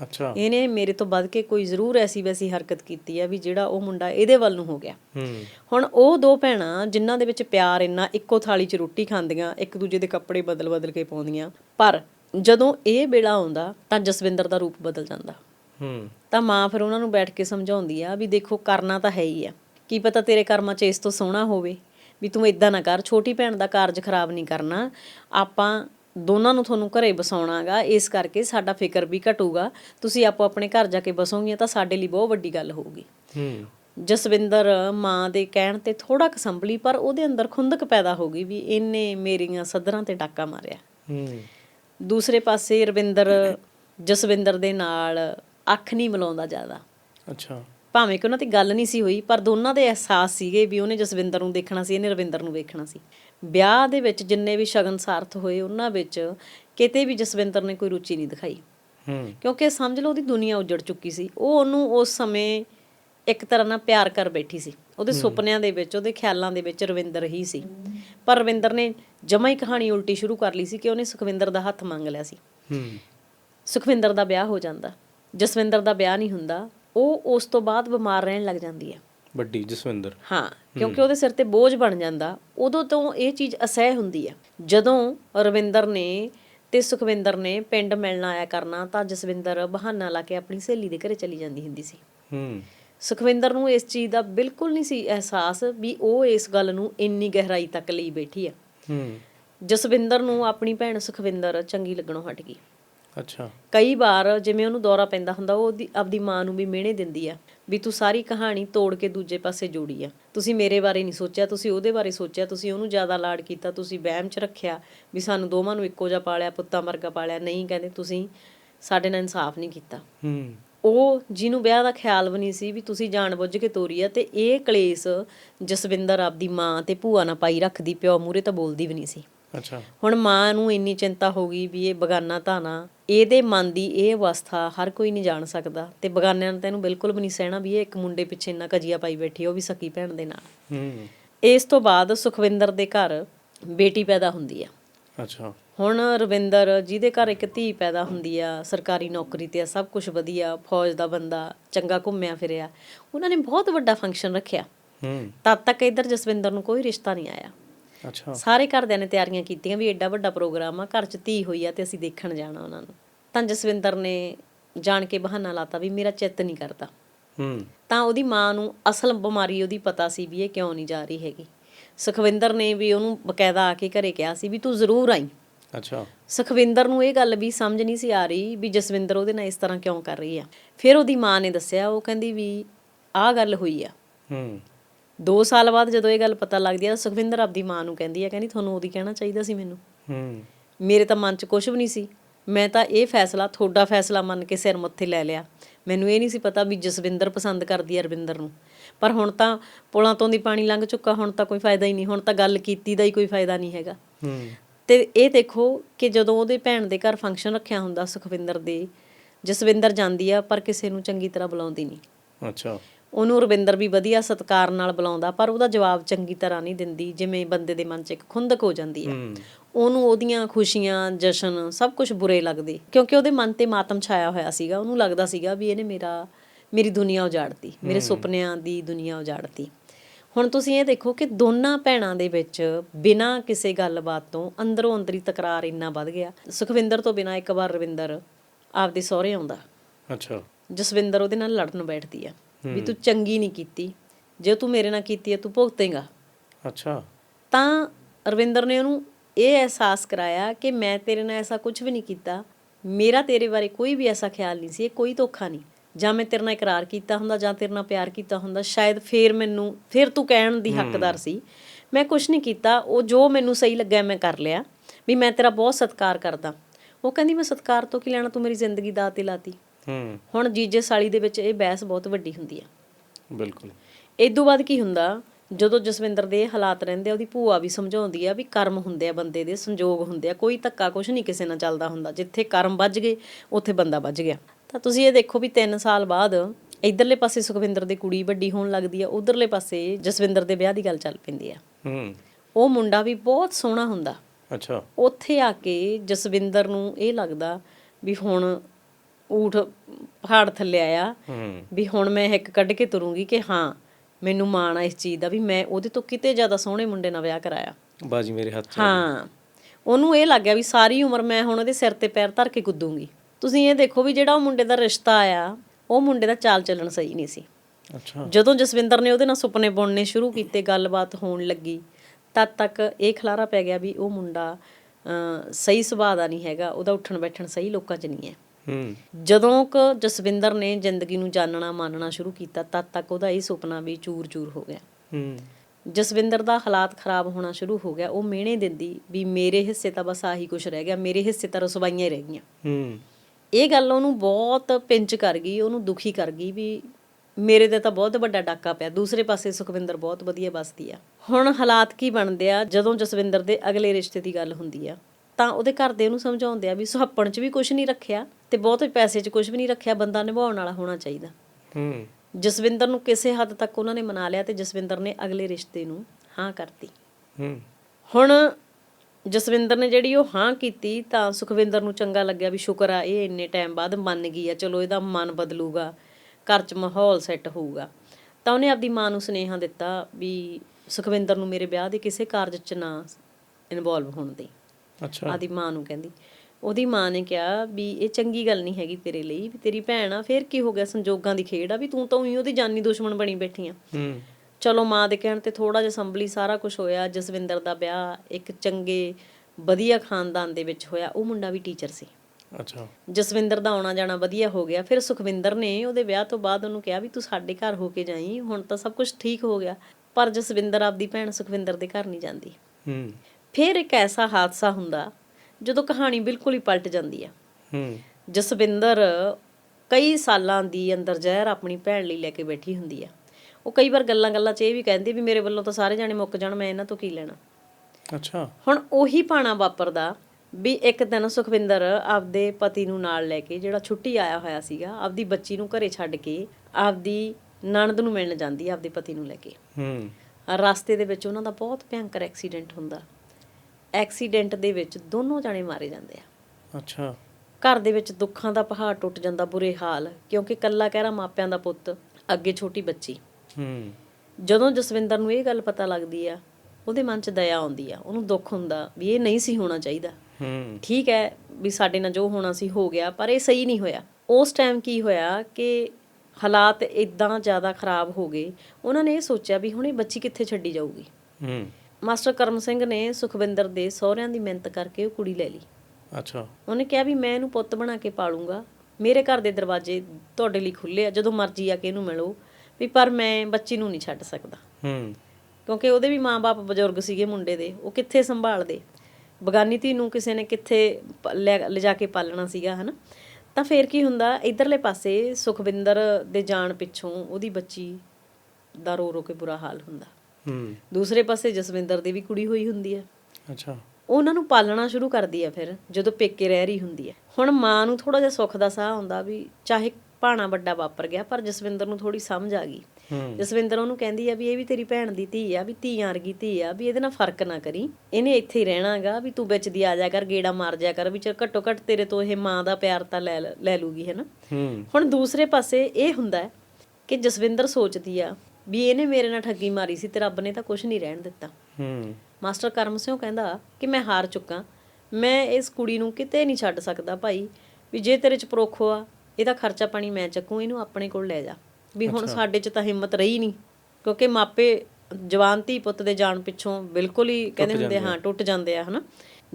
Speaker 2: ਅੱਛਾ।
Speaker 1: ਇਹਨੇ ਮੇਰੇ ਤੋਂ ਵੱਧ ਕੇ ਕੋਈ ਜ਼ਰੂਰ ਐਸੀ ਵੈਸੀ ਹਰਕਤ ਕੀਤੀ ਹੈ ਵੀ ਜਿਹੜਾ ਉਹ ਮੁੰਡਾ ਇਹਦੇ ਵੱਲ ਨੂੰ ਹੋ ਗਿਆ।
Speaker 2: ਹੂੰ।
Speaker 1: ਹੁਣ ਉਹ ਦੋ ਭੈਣਾਂ ਜਿਨ੍ਹਾਂ ਦੇ ਵਿੱਚ ਪਿਆਰ ਇੰਨਾ ਇੱਕੋ ਥਾਲੀ 'ਚ ਰੋਟੀ ਖਾਂਦੀਆਂ ਇੱਕ ਦੂਜੇ ਦੇ ਕੱਪੜੇ ਬਦਲ-ਬਦਲ ਕੇ ਪਾਉਂਦੀਆਂ ਪਰ ਜਦੋਂ ਇਹ ਵੇਲਾ ਆਉਂਦਾ ਤਾਂ ਜਸਵਿੰਦਰ ਦਾ ਰੂਪ ਬਦਲ ਜਾਂਦਾ।
Speaker 2: ਹੂੰ।
Speaker 1: ਤਾਂ ਮਾਂ ਫਿਰ ਉਹਨਾਂ ਨੂੰ ਬੈਠ ਕੇ ਸਮਝਾਉਂਦੀ ਆ ਵੀ ਦੇਖੋ ਕਰਨਾ ਤਾਂ ਹੈ ਹੀ ਆ। ਕੀ ਪਤਾ ਤੇਰੇ ਕਰਮਾਂ 'ਚ ਇਸ ਤੋਂ ਸੋਹਣਾ ਹੋਵੇ। ਵੀ ਤੂੰ ਇਦਾਂ ਨਾ ਕਰ ਛੋਟੀ ਭੈਣ ਦਾ ਕਾਰਜ ਖਰਾਬ ਨਹੀਂ ਕਰਨਾ। ਆਪਾਂ ਦੋਨਾਂ ਨੂੰ ਤੁਹਾਨੂੰ ਘਰੇ ਬਸਾਉਣਾਗਾ ਇਸ ਕਰਕੇ ਸਾਡਾ ਫਿਕਰ ਵੀ ਘਟੂਗਾ। ਤੁਸੀਂ ਆਪੋ ਆਪਣੇ ਘਰ ਜਾ ਕੇ ਬਸੋਗੀਆਂ ਤਾਂ ਸਾਡੇ ਲਈ ਬਹੁਤ ਵੱਡੀ ਗੱਲ ਹੋਊਗੀ।
Speaker 2: ਹੂੰ।
Speaker 1: ਜਸਵਿੰਦਰ ਮਾਂ ਦੇ ਕਹਿਣ ਤੇ ਥੋੜਾ ਕੁ ਸੰਭਲੀ ਪਰ ਉਹਦੇ ਅੰਦਰ ਖੁੰਦਕ ਪੈਦਾ ਹੋ ਗਈ ਵੀ ਇਹਨੇ ਮੇਰੀਆਂ ਸੱਧਰਾਂ ਤੇ ਡਾਕਾ ਮਾਰਿਆ।
Speaker 2: ਹੂੰ।
Speaker 1: ਦੂਸਰੇ ਪਾਸੇ ਰਵਿੰਦਰ ਜਸਵਿੰਦਰ ਦੇ ਨਾਲ ਅੱਖ ਨਹੀਂ ਮਿਲਾਉਂਦਾ ਜ਼ਿਆਦਾ।
Speaker 2: ਅੱਛਾ।
Speaker 1: ਭਾਵੇਂ ਕਿ ਉਹਨਾਂ ਤੇ ਗੱਲ ਨਹੀਂ ਸੀ ਹੋਈ ਪਰ ਦੋਨਾਂ ਦੇ ਅਹਿਸਾਸ ਸੀਗੇ ਵੀ ਉਹਨੇ ਜਸਵਿੰਦਰ ਨੂੰ ਦੇਖਣਾ ਸੀ ਇਹਨੇ ਰਵਿੰਦਰ ਨੂੰ ਵੇਖਣਾ ਸੀ। ਵਿਆਹ ਦੇ ਵਿੱਚ ਜਿੰਨੇ ਵੀ ਸ਼ਗਨ ਸਾਰਥ ਹੋਏ ਉਹਨਾਂ ਵਿੱਚ ਕਿਤੇ ਵੀ ਜਸਵਿੰਦਰ ਨੇ ਕੋਈ ਰੁਚੀ ਨਹੀਂ ਦਿਖਾਈ।
Speaker 2: ਹੂੰ।
Speaker 1: ਕਿਉਂਕਿ ਸਮਝ ਲਓ ਉਹਦੀ ਦੁਨੀਆ ਉਜੜ ਚੁੱਕੀ ਸੀ। ਉਹ ਉਹਨੂੰ ਉਸ ਸਮੇਂ ਇੱਕ ਤਰ੍ਹਾਂ ਨਾਲ ਪਿਆਰ ਕਰ ਬੈਠੀ ਸੀ। ਉਹਦੇ ਸੁਪਨਿਆਂ ਦੇ ਵਿੱਚ ਉਹਦੇ ਖਿਆਲਾਂ ਦੇ ਵਿੱਚ ਰਵਿੰਦਰ ਹੀ ਸੀ। ਪਰ ਰਵਿੰਦਰ ਨੇ ਜਮਾ ਹੀ ਕਹਾਣੀ ਉਲਟੀ ਸ਼ੁਰੂ ਕਰ ਲਈ ਸੀ ਕਿ ਉਹਨੇ ਸੁਖਵਿੰਦਰ ਦਾ ਹੱਥ ਮੰਗ ਲਿਆ ਸੀ।
Speaker 2: ਹੂੰ।
Speaker 1: ਸੁਖਵਿੰਦਰ ਦਾ ਵਿਆਹ ਹੋ ਜਾਂਦਾ। ਜਸਵਿੰਦਰ ਦਾ ਵਿਆਹ ਨਹੀਂ ਹੁੰਦਾ। ਉਹ ਉਸ ਤੋਂ ਬਾਅਦ ਬਿਮਾਰ ਰਹਿਣ ਲੱਗ ਜਾਂਦੀ ਹੈ।
Speaker 2: ਵੱਡੀ ਜਸਵਿੰਦਰ।
Speaker 1: ਹਾਂ ਕਿਉਂਕਿ ਉਹਦੇ ਸਿਰ ਤੇ ਬੋਝ ਬਣ ਜਾਂਦਾ ਉਦੋਂ ਤੋਂ ਇਹ ਚੀਜ਼ ਅਸਹਿ ਹੁੰਦੀ ਹੈ। ਜਦੋਂ ਰਵਿੰਦਰ ਨੇ ਤੇ ਸੁਖਵਿੰਦਰ ਨੇ ਪਿੰਡ ਮਿਲਣ ਆਇਆ ਕਰਨਾ ਤਾਂ ਜਸਵਿੰਦਰ ਬਹਾਨਾ ਲਾ ਕੇ ਆਪਣੀ ਸਹੇਲੀ ਦੇ ਘਰੇ ਚਲੀ ਜਾਂਦੀ ਹੁੰਦੀ ਸੀ।
Speaker 2: ਹੂੰ।
Speaker 1: ਸੁਖਵਿੰਦਰ ਨੂੰ ਇਸ ਚੀਜ਼ ਦਾ ਬਿਲਕੁਲ ਨਹੀਂ ਸੀ ਅਹਿਸਾਸ ਵੀ ਉਹ ਇਸ ਗੱਲ ਨੂੰ ਇੰਨੀ ਗਹਿਰਾਈ ਤੱਕ ਲਈ ਬੈਠੀ ਆ
Speaker 2: ਹੂੰ।
Speaker 1: ਜਸਵਿੰਦਰ ਨੂੰ ਆਪਣੀ ਭੈਣ ਸੁਖਵਿੰਦਰ ਚੰਗੀ ਲੱਗਣੋਂ ਹਟ ਗਈ।
Speaker 2: ਅੱਛਾ।
Speaker 1: ਕਈ ਵਾਰ ਜਿਵੇਂ ਉਹਨੂੰ ਦੌਰਾ ਪੈਂਦਾ ਹੁੰਦਾ ਉਹ ਉਹਦੀ ਆਪਦੀ ਮਾਂ ਨੂੰ ਵੀ ਮਿਹਣੇ ਦਿੰਦੀ ਆ ਵੀ ਤੂੰ ਸਾਰੀ ਕਹਾਣੀ ਤੋੜ ਕੇ ਦੂਜੇ ਪਾਸੇ ਜੋੜੀ ਆ। ਤੁਸੀਂ ਮੇਰੇ ਬਾਰੇ ਨਹੀਂ ਸੋਚਿਆ ਤੁਸੀਂ ਉਹਦੇ ਬਾਰੇ ਸੋਚਿਆ ਤੁਸੀਂ ਉਹਨੂੰ ਜ਼ਿਆਦਾ ਲਾਡ ਕੀਤਾ ਤੁਸੀਂ ਵਹਿਮ 'ਚ ਰੱਖਿਆ ਵੀ ਸਾਨੂੰ ਦੋਵਾਂ ਨੂੰ ਇੱਕੋ ਜਿਹਾ ਪਾਲਿਆ ਪੁੱਤਾਂ ਵਰਗਾ ਪਾਲਿਆ। ਨਹੀਂ ਕਹਿੰਦੇ ਤੁਸੀਂ ਸਾਡੇ ਨਾਲ ਇਨਸਾਫ ਨਹੀਂ ਕੀਤਾ।
Speaker 2: ਹੂੰ।
Speaker 1: ਉਹ ਜਿਹਨੂੰ ਵਿਆਹ ਦਾ ਖਿਆਲ ਵੀ ਨਹੀਂ ਸੀ ਵੀ ਤੁਸੀਂ ਜਾਣਬੁੱਝ ਕੇ ਤੋਰੀ ਆ ਤੇ ਇਹ ਕਲੇਸ਼ ਜਸਵਿੰਦਰ ਆਪਦੀ ਮਾਂ ਤੇ ਭੂਆ ਨਾਲ ਪਾਈ ਰੱਖਦੀ ਪਿਓ ਮੂਰੇ ਤਾਂ ਬੋਲਦੀ ਵੀ ਨਹੀਂ ਸੀ।
Speaker 2: ਅੱਛਾ।
Speaker 1: ਹੁਣ ਮਾਂ ਨੂੰ ਇੰਨੀ ਚਿੰਤਾ ਹੋ ਗਈ ਵੀ ਇਹ ਬਗਾਨਾ ਧਾਨਾ ਇਹਦੇ ਮਨ ਦੀ ਇਹ ਅਵਸਥਾ ਹਰ ਕੋਈ ਨਹੀਂ ਜਾਣ ਸਕਦਾ ਤੇ ਬਗਾਨਿਆਂ ਨੂੰ ਤੈਨੂੰ ਬਿਲਕੁਲ ਵੀ ਨਹੀਂ ਸਹਿਣਾ ਵੀ ਇਹ ਇੱਕ ਮੁੰਡੇ ਪਿੱਛੇ ਇੰਨਾ ਕਜੀਆ ਪਾਈ ਬੈਠੀ ਉਹ ਵੀ ਸਕੀ ਭੈਣ ਦੇ ਨਾਲ।
Speaker 2: ਹੂੰ।
Speaker 1: ਇਸ ਤੋਂ ਬਾਅਦ ਸੁਖਵਿੰਦਰ ਦੇ ਘਰ ਬੇਟੀ ਪੈਦਾ ਹੁੰਦੀ ਆ।
Speaker 2: ਅੱਛਾ।
Speaker 1: ਹੁਣ ਰਵਿੰਦਰ ਜਿਹਦੇ ਘਰ ਇੱਕ ਧੀ ਪੈਦਾ ਹੁੰਦੀ ਆ ਸਰਕਾਰੀ ਨੌਕਰੀ ਤੇ ਆ ਸਭ ਕੁਝ ਵਧੀਆ ਫੌਜ ਦਾ ਬੰਦਾ ਚੰਗਾ ਘੁੰਮਿਆ ਫਿਰਿਆ। ਉਹਨਾਂ ਨੇ ਬਹੁਤ ਵੱਡਾ ਫੰਕਸ਼ਨ ਰੱਖਿਆ।
Speaker 2: ਹੂੰ।
Speaker 1: ਤਦ ਤੱਕ ਇੱਧਰ ਜਸਵਿੰਦਰ ਨੂੰ ਕੋਈ ਰਿਸ਼ਤਾ ਨਹੀਂ ਆਇਆ।
Speaker 2: ਅੱਛਾ।
Speaker 1: ਸਾਰੇ ਘਰਦਿਆਂ ਨੇ ਤਿਆਰੀਆਂ ਕੀਤੀਆਂ ਵੀ ਐਡਾ ਵੱਡਾ ਪ੍ਰੋਗਰਾਮ ਆ ਘਰ 'ਚ ਧੀ ਹੋਈ ਆ ਤੇ ਅਸੀਂ ਦੇਖਣ ਜਾਣਾ ਉਹਨਾਂ ਨੂੰ। ਤਾਂ ਜਸਵਿੰਦਰ ਨੇ ਜਾਣ ਕੇ ਬਹਾਨਾ ਲਾਤਾ ਵੀ ਮੇਰਾ ਚਿੱਤ ਨਹੀਂ ਕਰਦਾ।
Speaker 2: ਹੂੰ।
Speaker 1: ਤਾਂ ਉਹਦੀ ਮਾਂ ਨੂੰ ਅਸਲ ਬਿਮਾਰੀ ਉਹਦੀ ਪਤਾ ਸੀ ਵੀ ਇਹ ਕਿਉਂ ਨਹੀਂ ਜਾ ਰਹੀ ਹੈਗੀ। ਸੁਖਵਿੰਦਰ ਨੇ ਵੀ ਉਹਨੂੰ ਬਕਾਇਦਾ ਆ ਕੇ ਘਰੇ ਕਿਹਾ ਸੀ ਵੀ ਤੂੰ ਜ਼ਰੂਰ ਆਈ।
Speaker 2: ਅੱਛਾ।
Speaker 1: ਸੁਖਵਿੰਦਰ ਨੂੰ ਇਹ ਗੱਲ ਵੀ ਸਮਝ ਨਹੀਂ ਸੀ ਆ ਰਹੀ ਵੀ ਜਸਵਿੰਦਰ ਉਹਦੇ ਨਾਲ ਇਸ ਤਰ੍ਹਾਂ ਕਿਉਂ ਕਰ ਰਹੀ ਆ। ਫਿਰ ਉਹਦੀ ਮਾਂ ਨੇ ਦੱਸਿਆ ਉਹ ਕਹਿੰਦੀ ਵੀ ਆਹ ਗੱਲ ਹੋਈ ਆ।
Speaker 2: ਹੂੰ।
Speaker 1: 2 ਸਾਲ ਬਾਅਦ ਜਦੋਂ ਇਹ ਗੱਲ ਪਤਾ ਲੱਗਦੀ ਆ ਤਾਂ ਸੁਖਵਿੰਦਰ ਆਪਦੀ ਮਾਂ ਨੂੰ ਕਹਿੰਦੀ ਆ ਕਹਿੰਦੀ ਤੁਹਾਨੂੰ ਉਹਦੀ ਕਹਿਣਾ ਚਾਹੀਦਾ ਸੀ ਮੈਨੂੰ?
Speaker 2: ਹੂੰ।
Speaker 1: ਮੇਰੇ ਤਾਂ ਮਨ 'ਚ ਕੁਝ ਵੀ ਨਹੀਂ ਸੀ। ਮੈਂ ਤਾਂ ਇਹ ਫੈਸਲਾ ਤੁਹਾਡਾ ਫੈਸਲਾ ਮੰਨ ਕੇ ਸਿਰ ਮੱਥੇ ਲੈ ਲਿਆ। ਮੈਨੂੰ ਇਹ ਨਹੀਂ ਸੀ ਪਤਾ ਵੀ ਜਸਵਿੰਦਰ ਪਸੰਦ ਕਰਦੀ ਹੈ ਰਵਿੰਦਰ ਨੂੰ। ਪਰ ਹੁਣ ਤਾਂ ਪੁਲਾਂ ਤੋਂ ਦੀ ਪਾਣੀ ਲੰਘ ਚੁੱਕਾ ਹੁਣ ਤਾਂ ਕੋਈ ਫਾਇਦਾ ਹੀ ਨਹੀਂ ਹੁਣ ਤਾਂ ਗੱਲ ਕੀਤੀ ਦਾ ਹੀ ਕੋਈ ਫਾਇਦਾ ਨਹੀਂ ਹੈਗਾ।
Speaker 2: ਹੂੰ।
Speaker 1: ਤੇ ਇਹ ਦੇਖੋ ਕਿ ਜਦੋਂ ਉਹਦੇ ਭੈਣ ਦੇ ਘਰ ਫੰਕਸ਼ਨ ਰੱਖਿਆ ਹੁੰਦਾ ਸੁਖਵਿੰਦਰ ਦੇ ਜਸਵਿੰਦਰ ਜਾਂਦੀ ਆ ਪਰ ਕਿਸੇ ਨੂੰ ਚੰਗੀ ਤਰ੍ਹਾਂ ਬੁਲਾਉਂਦੀ ਨਹੀਂ।
Speaker 2: ਅੱਛਾ।
Speaker 1: ਉਹਨੂੰ ਰਵਿੰਦਰ ਵੀ ਵਧੀਆ ਸਤਿਕਾਰ ਨਾਲ ਬੁਲਾਉਂਦਾ ਪਰ ਉਹਦਾ ਜਵਾਬ ਚੰਗੀ ਤਰ੍ਹਾਂ ਨਹੀਂ ਦਿੰਦੀ ਜਿਵੇਂ ਬੰਦੇ ਦੇ ਮਨ 'ਚ ਇੱਕ ਖੁੰਦਕ ਹੋ ਜਾਂਦੀ ਹੈ। ਉਹਨੂੰ ਉਹਦੀਆਂ ਖੁਸ਼ੀਆਂ ਜਸ਼ਨ ਸਭ ਕੁਝ ਬੁਰੇ ਲੱਗਦੇ ਕਿਉਂਕਿ ਉਹਦੇ ਮਨ ਤੇ ਮਾਤਮ ਛਾਇਆ ਹੋਇਆ ਸੀਗਾ ਉਹਨੂੰ ਲੱਗਦਾ ਸੀਗਾ ਵੀ ਇਹਨੇ ਮੇਰਾ ਮੇਰੀ ਦੁਨੀਆ ਉਜਾੜਤੀ ਮੇਰੇ ਸੁਪਨਿਆਂ ਦੀ ਦੁਨੀਆ ਉਜਾੜਤੀ। ਹੁਣ ਤੁਸੀਂ ਇਹ ਦੇਖੋ ਕਿ ਦੋਨਾਂ ਭੈਣਾਂ ਦੇ ਵਿੱਚ ਬਿਨਾਂ ਕਿਸੇ ਗੱਲਬਾਤ ਤੋਂ ਅੰਦਰੋਂ ਅੰਦਰੀ ਤਕਰਾਰ ਇੰਨਾ ਵੱਧ ਗਿਆ। ਸੁਖਵਿੰਦਰ ਤੋਂ ਬਿਨਾਂ ਇੱਕ ਵਾਰ ਰਵਿੰਦਰ ਆਪਦੇ ਸਹੁਰੇ ਆਉਂਦਾ।
Speaker 2: ਅੱਛਾ।
Speaker 1: ਜਸਵਿੰਦਰ ਉਹਦੇ ਨਾਲ ਲੜਨ ਬੈਠਦੀ ਆ। ਵੀ ਤੂੰ ਚੰਗੀ ਨਹੀਂ ਕੀਤੀ। ਜੇ ਤੂੰ ਮੇਰੇ ਨਾਲ ਕੀਤੀ ਹੈ ਤੂੰ ਭੁਗਤੇਗਾ।
Speaker 2: ਅੱਛਾ।
Speaker 1: ਤਾਂ ਰਵਿੰਦਰ ਨੇ ਉਹਨੂੰ ਇਹ ਅਹਿਸਾਸ ਕਰਾਇਆ ਕਿ ਮੈਂ ਤੇਰੇ ਨਾਲ ਐਸਾ ਕੁਝ ਵੀ ਨਹੀਂ ਕੀਤਾ। ਮੇਰਾ ਤੇਰੇ ਬਾਰੇ ਕੋਈ ਵੀ ਐਸਾ ਖਿਆਲ ਨਹੀਂ ਸੀ ਇਹ ਕੋਈ ਧੋਖਾ ਨਹੀਂ। ਜਾਂ ਮੈਂ ਤੇਰੇ ਨਾਲ ਇਕਰਾਰ ਕੀਤਾ ਹੁੰਦਾ ਜਾਂ ਤੇਰੇ ਨਾਲ ਪਿਆਰ ਕੀਤਾ ਹੁੰਦਾ ਸ਼ਾਇਦ ਫੇਰ ਮੈਨੂੰ ਫੇਰ ਤੂੰ ਕਹਿਣ ਦੀ ਹੱਕਦਾਰ ਸੀ। ਮੈਂ ਕੁਝ ਨਹੀਂ ਕੀਤਾ ਉਹ ਜੋ ਮੈਨੂੰ ਸਹੀ ਲੱਗਿਆ ਮੈਂ ਕਰ ਲਿਆ। ਵੀ ਮੈਂ ਤੇਰਾ ਬਹੁਤ ਸਤਿਕਾਰ ਕਰਦਾ। ਉਹ ਕਹਿੰਦੀ ਮੈਂ ਸਤਿਕਾਰ ਤੋਂ ਕੀ ਲੈਣਾ? ਤੂੰ ਮੇਰੀ ਜ਼ਿੰਦਗੀ ਦਾ ਤੇ ਲਾਤੀ।
Speaker 2: ਹੂੰ।
Speaker 1: ਹੁਣ ਜੀਜੇ ਸਾਲੀ ਦੇ ਵਿੱਚ ਇਹ ਬਹਿਸ ਬਹੁਤ ਵੱਡੀ ਹੁੰਦੀ ਆ।
Speaker 2: ਬਿਲਕੁਲ।
Speaker 1: ਇਦੋਂ ਬਾਅਦ ਕੀ ਹੁੰਦਾ ਜਦੋਂ ਜਸਵਿੰਦਰ ਦੇ ਇਹ ਹਾਲਾਤ ਰਹਿੰਦੇ ਆ ਉਹਦੀ ਭੂਆ ਵੀ ਸਮਝਾਉਂਦੀ ਆ ਵੀ ਕਰਮ ਹੁੰਦੇ ਆ ਬੰਦੇ ਦੇ ਸੰਜੋਗ ਹੁੰਦੇ ਆ ਕੋਈ ਧੱਕਾ ਕੁਝ ਨਹੀਂ ਕਿਸੇ ਨਾਲ ਚੱਲਦਾ ਹੁੰਦਾ। ਜਿੱਥੇ ਕਰਮ ਵੱਜ ਗਏ ਉੱਥੇ ਬੰਦਾ ਵੱਜ ਗਿਆ। ਤਾਂ ਤੁਸੀਂ ਇਹ ਦੇਖੋ ਵੀ 3 ਸਾਲ ਬਾਅਦ ਇਧਰਲੇ ਪਾਸੇ ਸੁਖਵਿੰਦਰ ਦੀ ਕੁੜੀ ਵੱਡੀ ਹੋਣ ਲੱਗਦੀ ਆ ਉਧਰਲੇ ਪਾਸੇ ਜਸਵਿੰਦਰ ਦੇ ਵਿਆਹ ਦੀ ਗੱਲ ਚੱਲ ਪੈਂਦੀ ਆ।
Speaker 2: ਹੂੰ।
Speaker 1: ਉਹ ਮੁੰਡਾ ਵੀ ਬਹੁਤ ਸੋਹਣਾ ਹੁੰਦਾ।
Speaker 2: ਅੱਛਾ।
Speaker 1: ਉੱਥੇ ਆ ਕੇ ਜਸਵਿੰਦਰ ਨੂੰ ਇਹ ਲੱਗਦਾ ਵੀ ਹੁਣ ਊਠ ਪਹਾੜ ਥੱਲੇ ਆਇਆ ਵੀ ਹੁਣ ਮੈਂ ਇੱਕ ਕੱਢ ਕੇ ਤੁਰੂੰਗੀ ਕਿ ਹਾਂ ਮੈਨੂੰ ਮਾਣ ਆ ਇਸ ਚੀਜ਼ ਦਾ ਵੀ ਮੈਂ ਉਹਦੇ ਤੋਂ ਕਿਤੇ ਜ਼ਿਆਦਾ ਸੋਹਣੇ ਮੁੰਡੇ ਨਾਲ ਵਿਆਹ ਕਰਾਇਆ।
Speaker 2: ਬਾਜੀ ਮੇਰੇ ਹੱਥ 'ਚ
Speaker 1: ਹਾਂ। ਉਹਨੂੰ ਇਹ ਲੱਗਿਆ ਵੀ ਸਾਰੀ ਉਮਰ ਮੈਂ ਹੁਣ ਉਹਦੇ ਸਿਰ ਤੇ ਪੈਰ ਧਰ ਕੇ ਕੁੱਦੂੰਗੀ। ਤੁਸੀਂ ਇਹ ਦੇਖੋ ਵੀ ਜਿਹੜਾ ਉਹ ਮੁੰਡੇ ਦਾ ਰਿਸ਼ਤਾ ਆਇਆ ਉਹ ਮੁੰਡੇ ਦਾ ਚਾਲ ਚੱਲਣ ਸਹੀ ਨਹੀਂ ਸੀ।
Speaker 2: ਅੱਛਾ।
Speaker 1: ਜਦੋਂ ਜਸਵਿੰਦਰ ਨੇ ਉਹਦੇ ਨਾਲ ਸੁਪਨੇ ਬੁਣਨੇ ਸ਼ੁਰੂ ਕੀਤੇ ਗੱਲਬਾਤ ਹੋਣ ਲੱਗੀ ਤਦ ਤੱਕ ਇਹ ਖਲਾਰਾ ਪੈ ਗਿਆ ਵੀ ਉਹ ਮੁੰਡਾ ਸਹੀ ਸੁਭਾਅ ਦਾ ਨਹੀਂ ਹੈਗਾ ਉਹਦਾ ਉੱਠਣ ਬੈਠਣ ਸਹੀ ਲੋਕਾਂ 'ਚ ਨਹੀਂ ਹੂੰ। ਜਦੋਂ ਕ ਜਸਵਿੰਦਰ ਨੇ ਜ਼ਿੰਦਗੀ ਨੂੰ ਜਾਣਨਾ ਮੰਨਣਾ ਸ਼ੁਰੂ ਕੀਤਾ, ਤਦ ਤੱਕ ਉਹਦਾ ਇਹ ਸੁਪਨਾ ਵੀ ਚੂਰ-ਚੂਰ ਹੋ ਗਿਆ। ਜਸਵਿੰਦਰ ਦਾ ਹਾਲਾਤ ਖਰਾਬ ਹੋਣਾ ਸ਼ੁਰੂ ਹੋ ਗਿਆ। ਉਹ ਮਿਹਣੇ ਦਿੰਦੀ ਵੀ ਮੇਰੇ ਹਿੱਸੇ ਤਾਂ ਬਸ ਆਹੀ ਕੁਝ ਰਹਿ ਗਿਆ, ਮੇਰੇ ਹਿੱਸੇ ਤਾਂ ਰਸਵਾਈਆਂ ਹੀ ਰਹਿ ਗਈਆਂ। ਇਹ ਗੱਲ ਉਹਨੂੰ ਬਹੁਤ ਪਿੰਚ ਕਰ ਗਈ, ਉਹਨੂੰ ਦੁਖੀ ਕਰ ਗਈ ਵੀ ਮੇਰੇ ਤੇ ਤਾਂ ਬਹੁਤ ਵੱਡਾ ਡਾਕਾ ਪਿਆ, ਦੂਸਰੇ ਪਾਸੇ ਸੁਖਵਿੰਦਰ ਬਹੁਤ ਵਧੀਆ ਬਸਦੀ ਆ। ਹੁਣ ਹਾਲਾਤ ਕੀ ਬਣਦੇ ਆ? ਜਦੋਂ ਜਸਵਿੰਦਰ ਦੇ ਅਗਲੇ ਰਿਸ਼ਤੇ ਦੀ ਗੱਲ ਹੁੰਦੀ ਆ, ਤਾਂ ਉਹਦੇ ਘਰ ਦੇ ਉਹਨੂੰ ਸਮਝਾਉਂਦੇ ਆ ਵੀ ਸੁਹੱਪਣ 'ਚ ਵੀ ਕੁਝ ਨਹੀਂ ਰੱਖਿਆ। ਤੇ ਬਹੁਤੇ ਪੈਸੇ 'ਚ ਕੁਝ ਵੀ ਨਹੀਂ ਰੱਖਿਆ ਬੰਦਾ ਨਿਭਾਉਣ ਵਾਲਾ ਹੋਣਾ ਚਾਹੀਦਾ।
Speaker 2: ਹੂੰ।
Speaker 1: ਜਸਵਿੰਦਰ ਨੂੰ ਕਿਸੇ ਹੱਦ ਤੱਕ ਉਹਨਾਂ ਨੇ ਮਨਾ ਲਿਆ ਤੇ ਜਸਵਿੰਦਰ ਨੇ ਅਗਲੇ ਰਿਸ਼ਤੇ ਨੂੰ ਹਾਂ ਕਰਤੀ।
Speaker 2: ਹੂੰ।
Speaker 1: ਹੁਣ ਜਸਵਿੰਦਰ ਨੇ ਜਿਹੜੀ ਉਹ ਹਾਂ ਕੀਤੀ ਤਾਂ ਸੁਖਵਿੰਦਰ ਨੂੰ ਚੰਗਾ ਲੱਗਿਆ ਵੀ ਸ਼ੁਕਰ ਆ ਇਹ ਇੰਨੇ ਟਾਈਮ ਬਾਅਦ ਮੰਨ ਗਈ ਆ ਚਲੋ ਇਹਦਾ ਮਨ ਬਦਲੂਗਾ ਘਰ 'ਚ ਮਾਹੌਲ ਸੈੱਟ ਹੋਊਗਾ। ਤਾਂ ਉਹਨੇ ਆਪਦੀ ਮਾਂ ਨੂੰ ਸੁਨੇਹਾ ਦਿੱਤਾ ਵੀ ਸੁਖਵਿੰਦਰ ਨੂੰ ਮੇਰੇ ਵਿਆਹ ਦੇ ਕਿਸੇ ਕਾਰਜ 'ਚ ਨਾ ਇਨਵੋਲਵ ਹੋਣ ਦੇ।
Speaker 2: ਅੱਛਾ।
Speaker 1: ਆਦੀ ਮਾਂ ਨੂੰ ਕਹਿੰਦੀ ਉਹਦੀ ਮਾਂ ਨੇ ਕਿਹਾ ਵੀ ਇਹ ਚੰਗੀ ਗੱਲ ਨਹੀਂ ਹੈਗੀ ਤੇਰੇ ਲਈ ਵੀ ਤੇਰੀ ਭੈਣ ਆ ਫੇਰ ਕੀ ਹੋ ਗਿਆ ਸੰਜੋਗਾਂ ਦੀ ਖੇਡ ਆ ਵੀ ਤੂੰ ਤਾਂ ਉਹੀ ਉਹਦੀ ਜਾਨੀ ਦੁਸ਼ਮਣ ਬਣੀ ਬੈਠੀ ਆ।
Speaker 2: ਹੂੰ।
Speaker 1: ਚਲੋ ਮਾਂ ਦੇ ਕਹਿਣ ਤੇ ਥੋੜਾ ਜਿਹਾ ਸੰਭਲੀ ਸਾਰਾ ਕੁਝ ਹੋਇਆ ਜਸਵਿੰਦਰ ਦਾ ਵਿਆਹ ਇੱਕ ਚੰਗੇ ਵਧੀਆ ਖਾਨਦਾਨ ਦੇ ਵਿੱਚ ਹੋਇਆ ਉਹ ਮੁੰਡਾ ਵੀ ਟੀਚਰ ਸੀ।
Speaker 2: ਅੱਛਾ।
Speaker 1: ਜਸਵਿੰਦਰ ਦਾ ਆਉਣਾ ਜਾਣਾ ਵਧੀਆ ਹੋ ਗਿਆ ਫਿਰ ਸੁਖਵਿੰਦਰ ਨੇ ਉਹਦੇ ਵਿਆਹ ਤੋਂ ਬਾਅਦ ਉਹਨੂੰ ਕਿਹਾ ਵੀ ਤੂੰ ਸਾਡੇ ਘਰ ਹੋ ਕੇ ਜਾਈਂ ਹੁਣ ਤਾਂ ਸਭ ਕੁਝ ਠੀਕ ਹੋ ਗਿਆ ਪਰ ਜਸਵਿੰਦਰ ਆਪਦੀ ਭੈਣ ਸੁਖਵਿੰਦਰ ਦੇ ਘਰ ਨਹੀਂ ਜਾਂਦੀ।
Speaker 2: ਹੂੰ।
Speaker 1: ਫਿਰ ਇੱਕ ਐਸਾ ਹਾਦਸਾ ਹੁੰਦਾ ਜਦੋਂ ਕਹਾਣੀ ਬਿਲਕੁਲ ਹੀ ਪਲਟ ਜਾਂਦੀ ਆ।
Speaker 2: ਹੂੰ।
Speaker 1: ਜਸਵਿੰਦਰ ਕਈ ਸਾਲਾਂ ਦੀ ਅੰਦਰ ਜ਼ਹਿਰ ਆਪਣੀ ਭੈਣ ਲਈ ਲੈ ਕੇ ਬੈਠੀ ਹੁੰਦੀ ਆ। ਉਹ ਕਈ ਵਾਰ ਗੱਲਾਂ ਗੱਲਾਂ 'ਚ ਇਹ ਵੀ ਕਹਿੰਦੀ ਵੀ ਮੇਰੇ ਵੱਲੋਂ ਤਾਂ ਸਾਰੇ ਜਾਣੇ ਮੁੱਕ ਜਾਣ ਮੈਂ ਇਹਨਾਂ ਤੋਂ ਕੀ ਲੈਣਾ?
Speaker 2: ਅੱਛਾ।
Speaker 1: ਹੁਣ ਉਹੀ ਪਾਣਾ ਵਾਪਰਦਾ ਵੀ ਇੱਕ ਦਿਨ ਸੁਖਵਿੰਦਰ ਆਪਦੇ ਪਤੀ ਨੂੰ ਨਾਲ ਲੈ ਕੇ ਜਿਹੜਾ ਛੁੱਟੀ ਆਇਆ ਹੋਇਆ ਸੀਗਾ ਆਪਦੀ ਬੱਚੀ ਨੂੰ ਘਰੇ ਛੱਡ ਕੇ ਆਪਦੀ ਨਣਦ ਨੂੰ ਮਿਲਣ ਜਾਂਦੀ ਆਪਦੇ ਪਤੀ ਨੂੰ ਲੈ ਕੇ।
Speaker 2: ਹੂੰ।
Speaker 1: ਰਸਤੇ ਦੇ ਵਿੱਚ ਉਹਨਾਂ ਦਾ ਬਹੁਤ ਭਿਆਨਕ ਐਕਸੀਡੈਂਟ ਹੁੰਦਾ। ਐਕਸੀਡੈਂਟ ਦੇ ਵਿੱਚ ਦੋਨੋਂ ਜਾਣੇ ਮਾਰੇ ਜਾਂਦੇ ਆ।
Speaker 2: ਅੱਛਾ।
Speaker 1: ਘਰ ਦੇ ਵਿੱਚ ਦੁੱਖਾਂ ਦਾ ਪਹਾੜ ਟੁੱਟ ਜਾਂਦਾ ਬੁਰੇ ਹਾਲ ਕਿਉਂਕਿ ਕੱਲਾ ਕਹਿਰਾ ਮਾਪਿਆਂ ਦਾ ਪੁੱਤ ਅੱਗੇ ਛੋਟੀ ਬੱਚੀ।
Speaker 2: ਹੂੰ।
Speaker 1: ਜਦੋਂ ਜਸਵਿੰਦਰ ਨੂੰ ਇਹ ਗੱਲ ਪਤਾ ਲੱਗਦੀ ਆ ਉਹਦੇ ਮਨ 'ਚ ਦਇਆ ਆਉਂਦੀ ਆ ਉਹਨੂੰ ਦੁੱਖ ਹੁੰਦਾ ਵੀ ਇਹ ਨਹੀਂ ਸੀ ਹੋਣਾ ਚਾਹੀਦਾ।
Speaker 2: ਹੂੰ।
Speaker 1: ਠੀਕ ਹੈ ਵੀ ਸਾਡੇ ਨਾਲ ਜੋ ਹੋਣਾ ਸੀ ਹੋ ਗਿਆ ਪਰ ਇਹ ਸਹੀ ਨਹੀਂ ਹੋਇਆ। ਉਸ ਟਾਈਮ ਕੀ ਹੋਇਆ ਕਿ ਹਾਲਾਤ ਇਦਾਂ ਜ਼ਿਆਦਾ ਖਰਾਬ ਹੋ ਗਏ। ਉਹਨਾਂ ਨੇ ਇਹ ਸੋਚਿਆ ਵੀ ਹੁਣ ਇਹ ਬੱਚੀ ਕਿੱਥੇ ਛੱਡੀ ਜਾਊਗੀ?
Speaker 2: ਹੂੰ।
Speaker 1: ਮਾਸਟਰ ਕਰਮ ਸਿੰਘ ਨੇ ਸੁਖਵਿੰਦਰ ਦੇ ਸਹੁਰਿਆਂ ਦੀ ਮਿਹਨਤ ਕਰਕੇ ਉਹ ਕੁੜੀ ਲੈ ਲਈ।
Speaker 2: ਅੱਛਾ।
Speaker 1: ਉਹਨੇ ਕਿਹਾ ਵੀ ਮੈਂ ਇਹਨੂੰ ਪੁੱਤ ਬਣਾ ਕੇ ਪਾਲੂੰਗਾ। ਮੇਰੇ ਘਰ ਦੇ ਦਰਵਾਜ਼ੇ ਤੁਹਾਡੇ ਲਈ ਖੁੱਲੇ ਆ ਜਦੋਂ ਮਰਜ਼ੀ ਆ ਕੇ ਇਹਨੂੰ ਮਿਲੋ। ਵੀ ਪਰ ਮੈਂ ਬੱਚੀ ਨੂੰ ਨਹੀਂ ਛੱਡ ਸਕਦਾ।
Speaker 2: ਹੂੰ।
Speaker 1: ਕਿਉਂਕਿ ਉਹਦੇ ਵੀ ਮਾਪੇ ਬਜ਼ੁਰਗ ਸੀਗੇ ਮੁੰਡੇ ਦੇ ਉਹ ਕਿੱਥੇ ਸੰਭਾਲਦੇ? ਬਗਾਨੀ ਧੀ ਨੂੰ ਕਿਸੇ ਨੇ ਕਿੱਥੇ ਲੈ- ਲਿਜਾ ਕੇ ਪਾਲਣਾ ਸੀਗਾ ਹਨਾ? ਤਾਂ ਫੇਰ ਕੀ ਹੁੰਦਾ ਇਧਰਲੇ ਪਾਸੇ ਸੁਖਵਿੰਦਰ ਦੇ ਜਾਣ ਪਿੱਛੋਂ ਉਹਦੀ ਬੱਚੀ ਦਾ ਰੋ ਰੋ ਕੇ ਬੁਰਾ ਹਾਲ ਹੁੰਦਾ।
Speaker 2: ਹੂੰ
Speaker 1: ਦੂਸਰੇ ਪਾਸੇ ਜਸਵਿੰਦਰ ਦੀ ਵੀ ਕੁੜੀ ਹੋਈ ਹੁੰਦੀ ਹੈ।
Speaker 2: ਅੱਛਾ।
Speaker 1: ਉਹਨਾਂ ਨੂੰ ਪਾਲਣਾ ਸ਼ੁਰੂ ਕਰਦੀ ਹੈ ਫਿਰ ਜਦੋਂ ਪੇਕੇ ਰਹਿ ਰਹੀ ਹੁੰਦੀ ਹੈ। ਹੁਣ ਮਾਂ ਨੂੰ ਥੋੜਾ ਜਿਹਾ ਸੁੱਖ ਦਾ ਸਾਹ ਆਉਂਦਾ ਵੀ ਚਾਹੇ ਭਾਣਾ ਵੱਡਾ ਵਾਪਰ ਗਿਆ ਪਰ ਜਸਵਿੰਦਰ ਨੂੰ ਥੋੜੀ ਸਮਝ ਆ ਗਈ। ਜਸਵਿੰਦਰ ਉਹਨੂੰ ਕਹਿੰਦੀ ਆ ਵੀ ਇਹ ਵੀ ਤੇਰੀ ਭੈਣ ਦੀ ਧੀ ਆ ਵੀ ਧੀਆਂ ਵਰਗੀ ਧੀ ਆ ਵੀ ਇਹਦੇ ਨਾਲ ਫ਼ਰਕ ਨਾ ਕਰੀ। ਇਹਨੇ ਇੱਥੇ ਹੀ ਰਹਿਣਾਗਾ ਵੀ ਤੂੰ ਵਿੱਚ ਦੀ ਆ ਜਾ ਕਰ ਗੇੜਾ ਮਾਰ ਜਾ ਕਰ ਵੀ ਚਲ ਘੱਟੋ ਘੱਟ ਤੇਰੇ ਤੋਂ ਇਹ ਮਾਂ ਦਾ ਪਿਆਰ ਤਾਂ ਲੈ ਲੈ ਲੂਗੀ ਹੈ ਨਾ? ਹੁਣ ਦੂਸਰੇ ਪਾਸੇ ਇਹ ਹੁੰਦਾ ਕਿ ਜਸਵਿੰਦਰ ਸੋਚਦੀ ਆ ਵੀ ਇਹਨੇ ਮੇਰੇ ਨਾਲ ਠੱਗੀ ਮਾਰੀ ਸੀ ਤੇ ਰੱਬ ਨੇ ਤਾਂ ਕੁਝ ਨਹੀਂ ਰਹਿਣ ਦਿੱਤਾ।
Speaker 2: ਹੂੰ।
Speaker 1: ਮਾਸਟਰ ਕਰਮ ਸਿੰਘ ਕਹਿੰਦਾ ਕਿ ਮੈਂ ਹਾਰ ਚੁੱਕਾ। ਮੈਂ ਇਸ ਕੁੜੀ ਨੂੰ ਕਿਤੇ ਨਹੀਂ ਛੱਡ ਸਕਦਾ ਭਾਈ। ਵੀ ਜੇ ਤੇਰੇ ਚ ਪਰੋਖੋ ਆ ਇਹਦਾ ਖਰਚਾ ਪਾਣੀ ਮੈਂ ਚੱਕੂ ਇਹਨੂੰ ਆਪਣੇ ਕੋਲ ਲੈ ਜਾ। ਵੀ ਹੁਣ ਸਾਡੇ ਚ ਤਾਂ ਹਿੰਮਤ ਰਹੀ ਨਹੀਂ ਕਿਉਂਕਿ ਮਾਪੇ ਜਵਾਨ ਧੀ ਪੁੱਤ ਦੇ ਜਾਣ ਪਿੱਛੋਂ ਬਿਲਕੁਲ ਹੀ ਕਹਿੰਦੇ ਹੁੰਦੇ ਹਾਂ ਟੁੱਟ ਜਾਂਦੇ ਆ ਹਨਾ।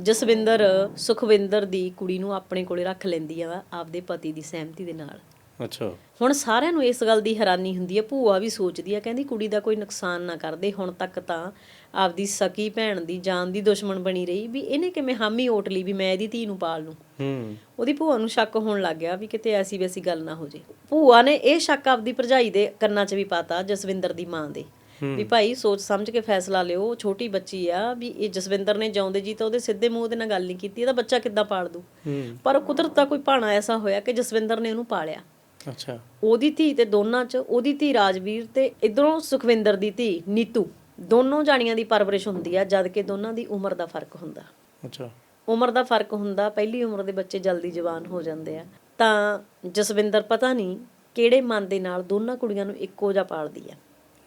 Speaker 1: ਜਸਵਿੰਦਰ ਸੁਖਵਿੰਦਰ ਦੀ ਕੁੜੀ ਨੂੰ ਆਪਣੇ ਕੋਲੇ ਰੱਖ ਲੈਂਦੀ ਆ ਆਪਦੇ ਪਤੀ ਦੀ ਸਹਿਮਤੀ ਦੇ ਨਾਲ।
Speaker 2: ਅੱਛਾ।
Speaker 1: ਹੁਣ ਸਾਰਿਆਂ ਨੂੰ ਇਸ ਗੱਲ ਦੀ ਹੈਰਾਨੀ ਹੁੰਦੀ ਹੈ ਭੂਆ ਵੀ ਸੋਚਦੀ ਹੈ ਕਹਿੰਦੀ ਕੁੜੀ ਦਾ ਕੋਈ ਨੁਕਸਾਨ ਨਾ ਕਰਦੇ ਹੁਣ ਤੱਕ ਤਾਂ ਆਪਦੀ ਸਕੀ ਭੈਣ ਦੀ ਜਾਨ ਦੀ ਦੁਸ਼ਮਣ ਬਣੀ ਰਹੀ ਵੀ ਇਹਨੇ ਕਿਵੇਂ ਹਾਮੀ ਓਟ ਲਈ ਵੀ ਮੈਂ ਇਹਦੀ ਧੀ ਨੂੰ ਪਾਲ ਲੂੰ।
Speaker 2: ਹੂੰ।
Speaker 1: ਉਹਦੀ ਭੂਆ ਨੂੰ ਸ਼ੱਕ ਹੋਣ ਲੱਗ ਗਿਆ ਵੀ ਕਿਤੇ ਐਸੀ ਵੈਸੀ ਗੱਲ ਨਾ ਹੋ ਜੇ। ਭੂਆ ਨੇ ਇਹ ਸ਼ੱਕ ਆਪਦੀ ਭਰਜਾਈ ਦੇ ਕੰਨਾਂ 'ਚ ਵੀ ਪਾਤਾ ਜਸਵਿੰਦਰ ਦੀ ਮਾਂ ਦੇ। ਵੀ ਭਾਈ ਸੋਚ ਸਮਝ ਕੇ ਫੈਸਲਾ ਲਿਓ ਛੋਟੀ ਬੱਚੀ ਆ ਵੀ ਇਹ ਜਸਵਿੰਦਰ ਨੇ ਜਾਉਂਦੇ ਜੀ ਤਾਂ ਉਹਦੇ ਸਿੱਧੇ ਮੂੰਹ ਦੇ ਨਾਲ ਗੱਲ ਨਹੀਂ ਕੀਤੀ ਇਹਦਾ ਬੱਚਾ ਕਿੱਦਾਂ ਪਾਲ ਦੂ? ਪਰ ਕੁਦਰਤ ਦਾ ਕੋਈ ਭਾਣਾ ਐਸਾ ਹੋਇਆ ਕਿ ਜਸਵਿੰਦਰ ਨੇ ਉਹਨੂੰ ਪਾਲਿਆ।
Speaker 2: ਅੱਛਾ।
Speaker 1: ਉਹਦੀ ਧੀ ਤੇ ਦੋਨਾਂ 'ਚ ਉਹਦੀ ਧੀ ਰਾਜਵੀਰ ਤੇ ਇਧਰੋਂ ਸੁਖਵਿੰਦਰ ਦੀ ਧੀ ਨੀਤੂ। ਦੋਨੋਂ ਜਾਣੀਆਂ ਦੀ ਪਰਵਰਿਸ਼ ਹੁੰਦੀ ਆ ਜਦ ਕਿ ਦੋਨਾਂ ਦੀ ਉਮਰ ਦਾ ਫ਼ਰਕ ਹੁੰਦਾ।
Speaker 2: ਅੱਛਾ।
Speaker 1: ਉਮਰ ਦਾ ਫ਼ਰਕ ਹੁੰਦਾ ਪਹਿਲੀ ਉਮਰ ਦੇ ਬੱਚੇ ਜਲਦੀ ਜਵਾਨ ਹੋ ਜਾਂਦੇ ਆ। ਤਾਂ ਜਸਵਿੰਦਰ ਪਤਾ ਨਹੀਂ ਕਿਹੜੇ ਮਨ ਦੇ ਨਾਲ ਦੋਨਾਂ ਕੁੜੀਆਂ ਨੂੰ ਇੱਕੋ ਜਿਹਾ ਪਾਲਦੀ ਆ।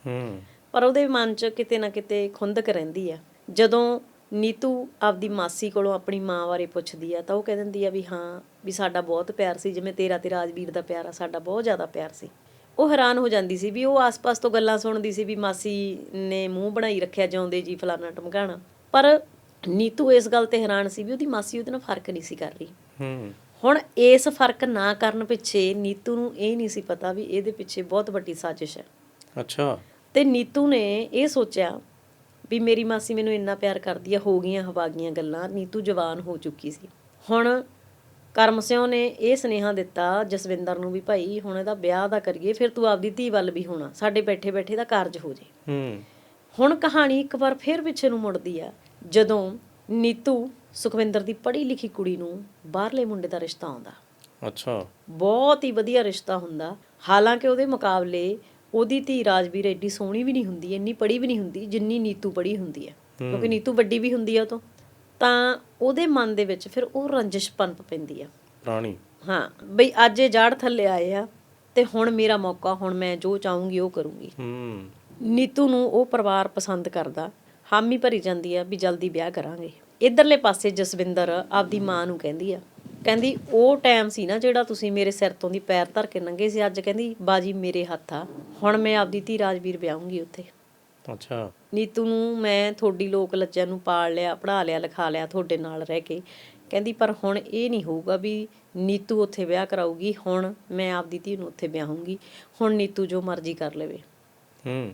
Speaker 2: ਹੂੰ।
Speaker 1: ਪਰ ਉਹਦੇ ਮਨ 'ਚ ਕਿਤੇ ਨਾ ਕਿਤੇ ਖੁੰਦਕ ਰਹਿੰਦੀ ਆ। ਜਦੋਂ ਨੀਤੂ ਆਪਦੀ ਮਾਸੀ ਕੋਲੋਂ ਆਪਣੀ ਮਾਂ ਬਾਰੇ ਪੁੱਛਦੀ ਆ ਤਾਂ ਉਹ ਕਹਿ ਦਿੰਦੀ ਆ ਵੀ ਹਾਂ ਵੀ ਸਾਡਾ ਬਹੁਤ ਪਿਆਰ ਸੀ ਜਿਵੇਂ ਤੇਰਾ ਤੇ ਰਾਜਵੀਰ ਦਾ ਪਿਆਰ ਆ ਸਾਡਾ ਬਹੁਤ ਜ਼ਿਆਦਾ ਪਿਆਰ ਸੀ। ਉਹ ਹੈਰਾਨ ਹੋ ਜਾਂਦੀ ਸੀ ਵੀ ਉਹ ਆਸ-ਪਾਸ ਤੋਂ ਗੱਲਾਂ ਸੁਣਦੀ ਸੀ ਵੀ ਮਾਸੀ ਨੇ ਮੂੰਹ ਬਣਾਈ ਰੱਖਿਆ ਜਾਉਂਦੇ ਜੀ ਫਲਾਣਾ ਟਮਕਾਣਾ। ਪਰ ਨੀਤੂ ਇਸ ਗੱਲ ਤੇ ਹੈਰਾਨ ਸੀ ਵੀ ਉਹਦੀ ਮਾਸੀ ਉਹਦੇ ਨਾਲ ਫ਼ਰਕ ਨਹੀਂ ਸੀ ਕਰ ਰਹੀ।
Speaker 2: ਹੂੰ।
Speaker 1: ਹੁਣ ਇਸ ਫ਼ਰਕ ਨਾ ਕਰਨ ਪਿੱਛੇ ਨੀਤੂ ਨੂੰ ਇਹ ਨਹੀਂ ਸੀ ਪਤਾ ਵੀ ਇਹਦੇ ਪਿੱਛੇ ਬਹੁਤ ਵੱਡੀ ਸਾਜ਼ਿਸ਼ ਹੈ।
Speaker 2: ਅੱਛਾ।
Speaker 1: ਤੇ ਨੀਤੂ ਨੇ ਇਹ ਸੋਚਿਆ ਵੀ ਮੇਰੀ ਮਾਸੀ ਮੈਨੂੰ ਇੰਨਾ ਪਿਆਰ ਕਰਦੀ ਆ ਹੋ ਗਈਆਂ ਹਵਾਗੀਆਂ ਗੱਲਾਂ ਨੀਤੂ ਜਵਾਨ ਹੋ ਚੁੱਕੀ ਸੀ। ਹੁਣ ਕਰਮ ਸਿਉ ਨੇ ਇਹ ਸੁਨੇਹਾ ਦਿੱਤਾ ਜਸਵਿੰਦਰ ਨੂੰ ਵੀ ਭਾਈ ਹੁਣ ਇਹਦਾ ਵਿਆਹ ਦਾ ਕਰੀਏ ਫਿਰ ਤੂੰ ਆਪਦੀ ਧੀ ਵੱਲ ਵੀ ਹੋਣਾ ਸਾਡੇ ਬੈਠੇ ਬੈਠੇ ਦਾ ਕਾਰਜ ਹੋ ਜੇ।
Speaker 2: ਹੂੰ।
Speaker 1: ਹੁਣ ਕਹਾਣੀ ਇੱਕ ਵਾਰ ਫੇਰ ਪਿੱਛੇ ਨੂੰ ਮੁੜਦੀ ਆ ਜਦੋਂ ਨੀਤੂ ਸੁਖਵਿੰਦਰ ਦੀ ਪੜ੍ਹੀ ਲਿਖੀ ਕੁੜੀ ਨੂੰ ਬਾਹਰਲੇ ਮੁੰਡੇ ਦਾ ਰਿਸ਼ਤਾ ਆਉਂਦਾ।
Speaker 2: ਅੱਛਾ।
Speaker 1: ਬਹੁਤ ਹੀ ਵਧੀਆ ਰਿਸ਼ਤਾ ਹੁੰਦਾ। ਹਾਲਾਂਕਿ ਉਹਦੇ ਮੁਕਾਬਲੇ ਉਹਦੀ ਧੀ ਰਾਜਵੀਰ ਐਡੀ ਸੋਹਣੀ ਵੀ ਨਹੀਂ ਹੁੰਦੀ ਇੰਨੀ ਪੜ੍ਹੀ ਵੀ ਨਹੀਂ ਹੁੰਦੀ ਜਿੰਨੀ ਨੀਤੂ ਪੜ੍ਹੀ ਹੁੰਦੀ ਹੈ। ਕਿਉਂਕਿ ਨੀਤੂ ਵੱਡੀ ਵੀ ਹੁੰਦੀ ਆ ਉਹ ਤੋਂ। ਤਾਂ ਉਹਦੇ ਮਨ ਦੇ ਵਿੱਚ ਫਿਰ ਉਹ ਰੰਜਿਸ਼ ਪਨਪ ਪੈਂਦੀ ਆ।
Speaker 2: ਪ੍ਰਾਣੀ
Speaker 1: ਹਾਂ ਬਈ ਅੱਜ ਇਹ ਜਾੜ ਥੱਲੇ ਆਏ ਆ ਤੇ ਹੁਣ ਮੇਰਾ ਮੌਕਾ ਹੁਣ ਮੈਂ ਜੋ ਚਾਹੂੰਗੀ ਉਹ ਕਰੂੰਗੀ।
Speaker 2: ਹੂੰ।
Speaker 1: ਨੀਤੂ ਨੂੰ ਉਹ ਪਰਿਵਾਰ ਪਸੰਦ ਕਰਦਾ ਹਾਮੀ ਭਰੀ ਜਾਂਦੀ ਆ ਵੀ ਜਲਦੀ ਵਿਆਹ ਕਰਾਂਗੇ। ਇਧਰਲੇ ਪਾਸੇ ਜਸਵਿੰਦਰ ਆਪਦੀ ਮਾਂ ਨੂੰ ਕਹਿੰਦੀ ਆ ਕਹਿੰਦੀ ਉਹ ਟਾਈਮ ਸੀ ਨਾ ਜਿਹੜਾ ਤੁਸੀਂ ਮੇਰੇ ਸਿਰ ਤੋਂ ਦੀ ਪੈਰ ਧਰ ਕੇ ਨੰਗੇ ਸੀ ਅੱਜ ਕਹਿੰਦੀ ਬਾਜੀ ਮੇਰੇ ਹੱਥ ਆ ਹੁਣ ਮੈਂ ਆਪਦੀ ਧੀ ਰਾਜਵੀਰ ਵਿਆਹੂੰਗੀ ਉੱਥੇ।
Speaker 2: ਅੱਛਾ।
Speaker 1: ਨੀਤੂ ਨੂੰ ਮੈਂ ਤੁਹਾਡੀ ਲੋਕ ਲੱਜਿਆਂ ਨੂੰ ਪਾਲ ਲਿਆ ਪੜਾ ਲਿਆ ਲਿਖਾ ਲਿਆ ਤੁਹਾਡੇ ਨਾਲ ਰਹਿ ਕੇ। ਕਹਿੰਦੀ ਪਰ ਹੁਣ ਇਹ ਨਹੀਂ ਹੋਊਗਾ ਵੀ ਨੀਤੂ ਉੱਥੇ ਵਿਆਹ ਕਰਾਊਗੀ ਹੁਣ ਮੈਂ ਆਪਦੀ ਧੀ ਨੂੰ ਉੱਥੇ ਵਿਆਹੂੰਗੀ। ਹੁਣ ਨੀਤੂ ਜੋ ਮਰਜ਼ੀ ਕਰ ਲਵੇ।
Speaker 2: ਹੂੰ।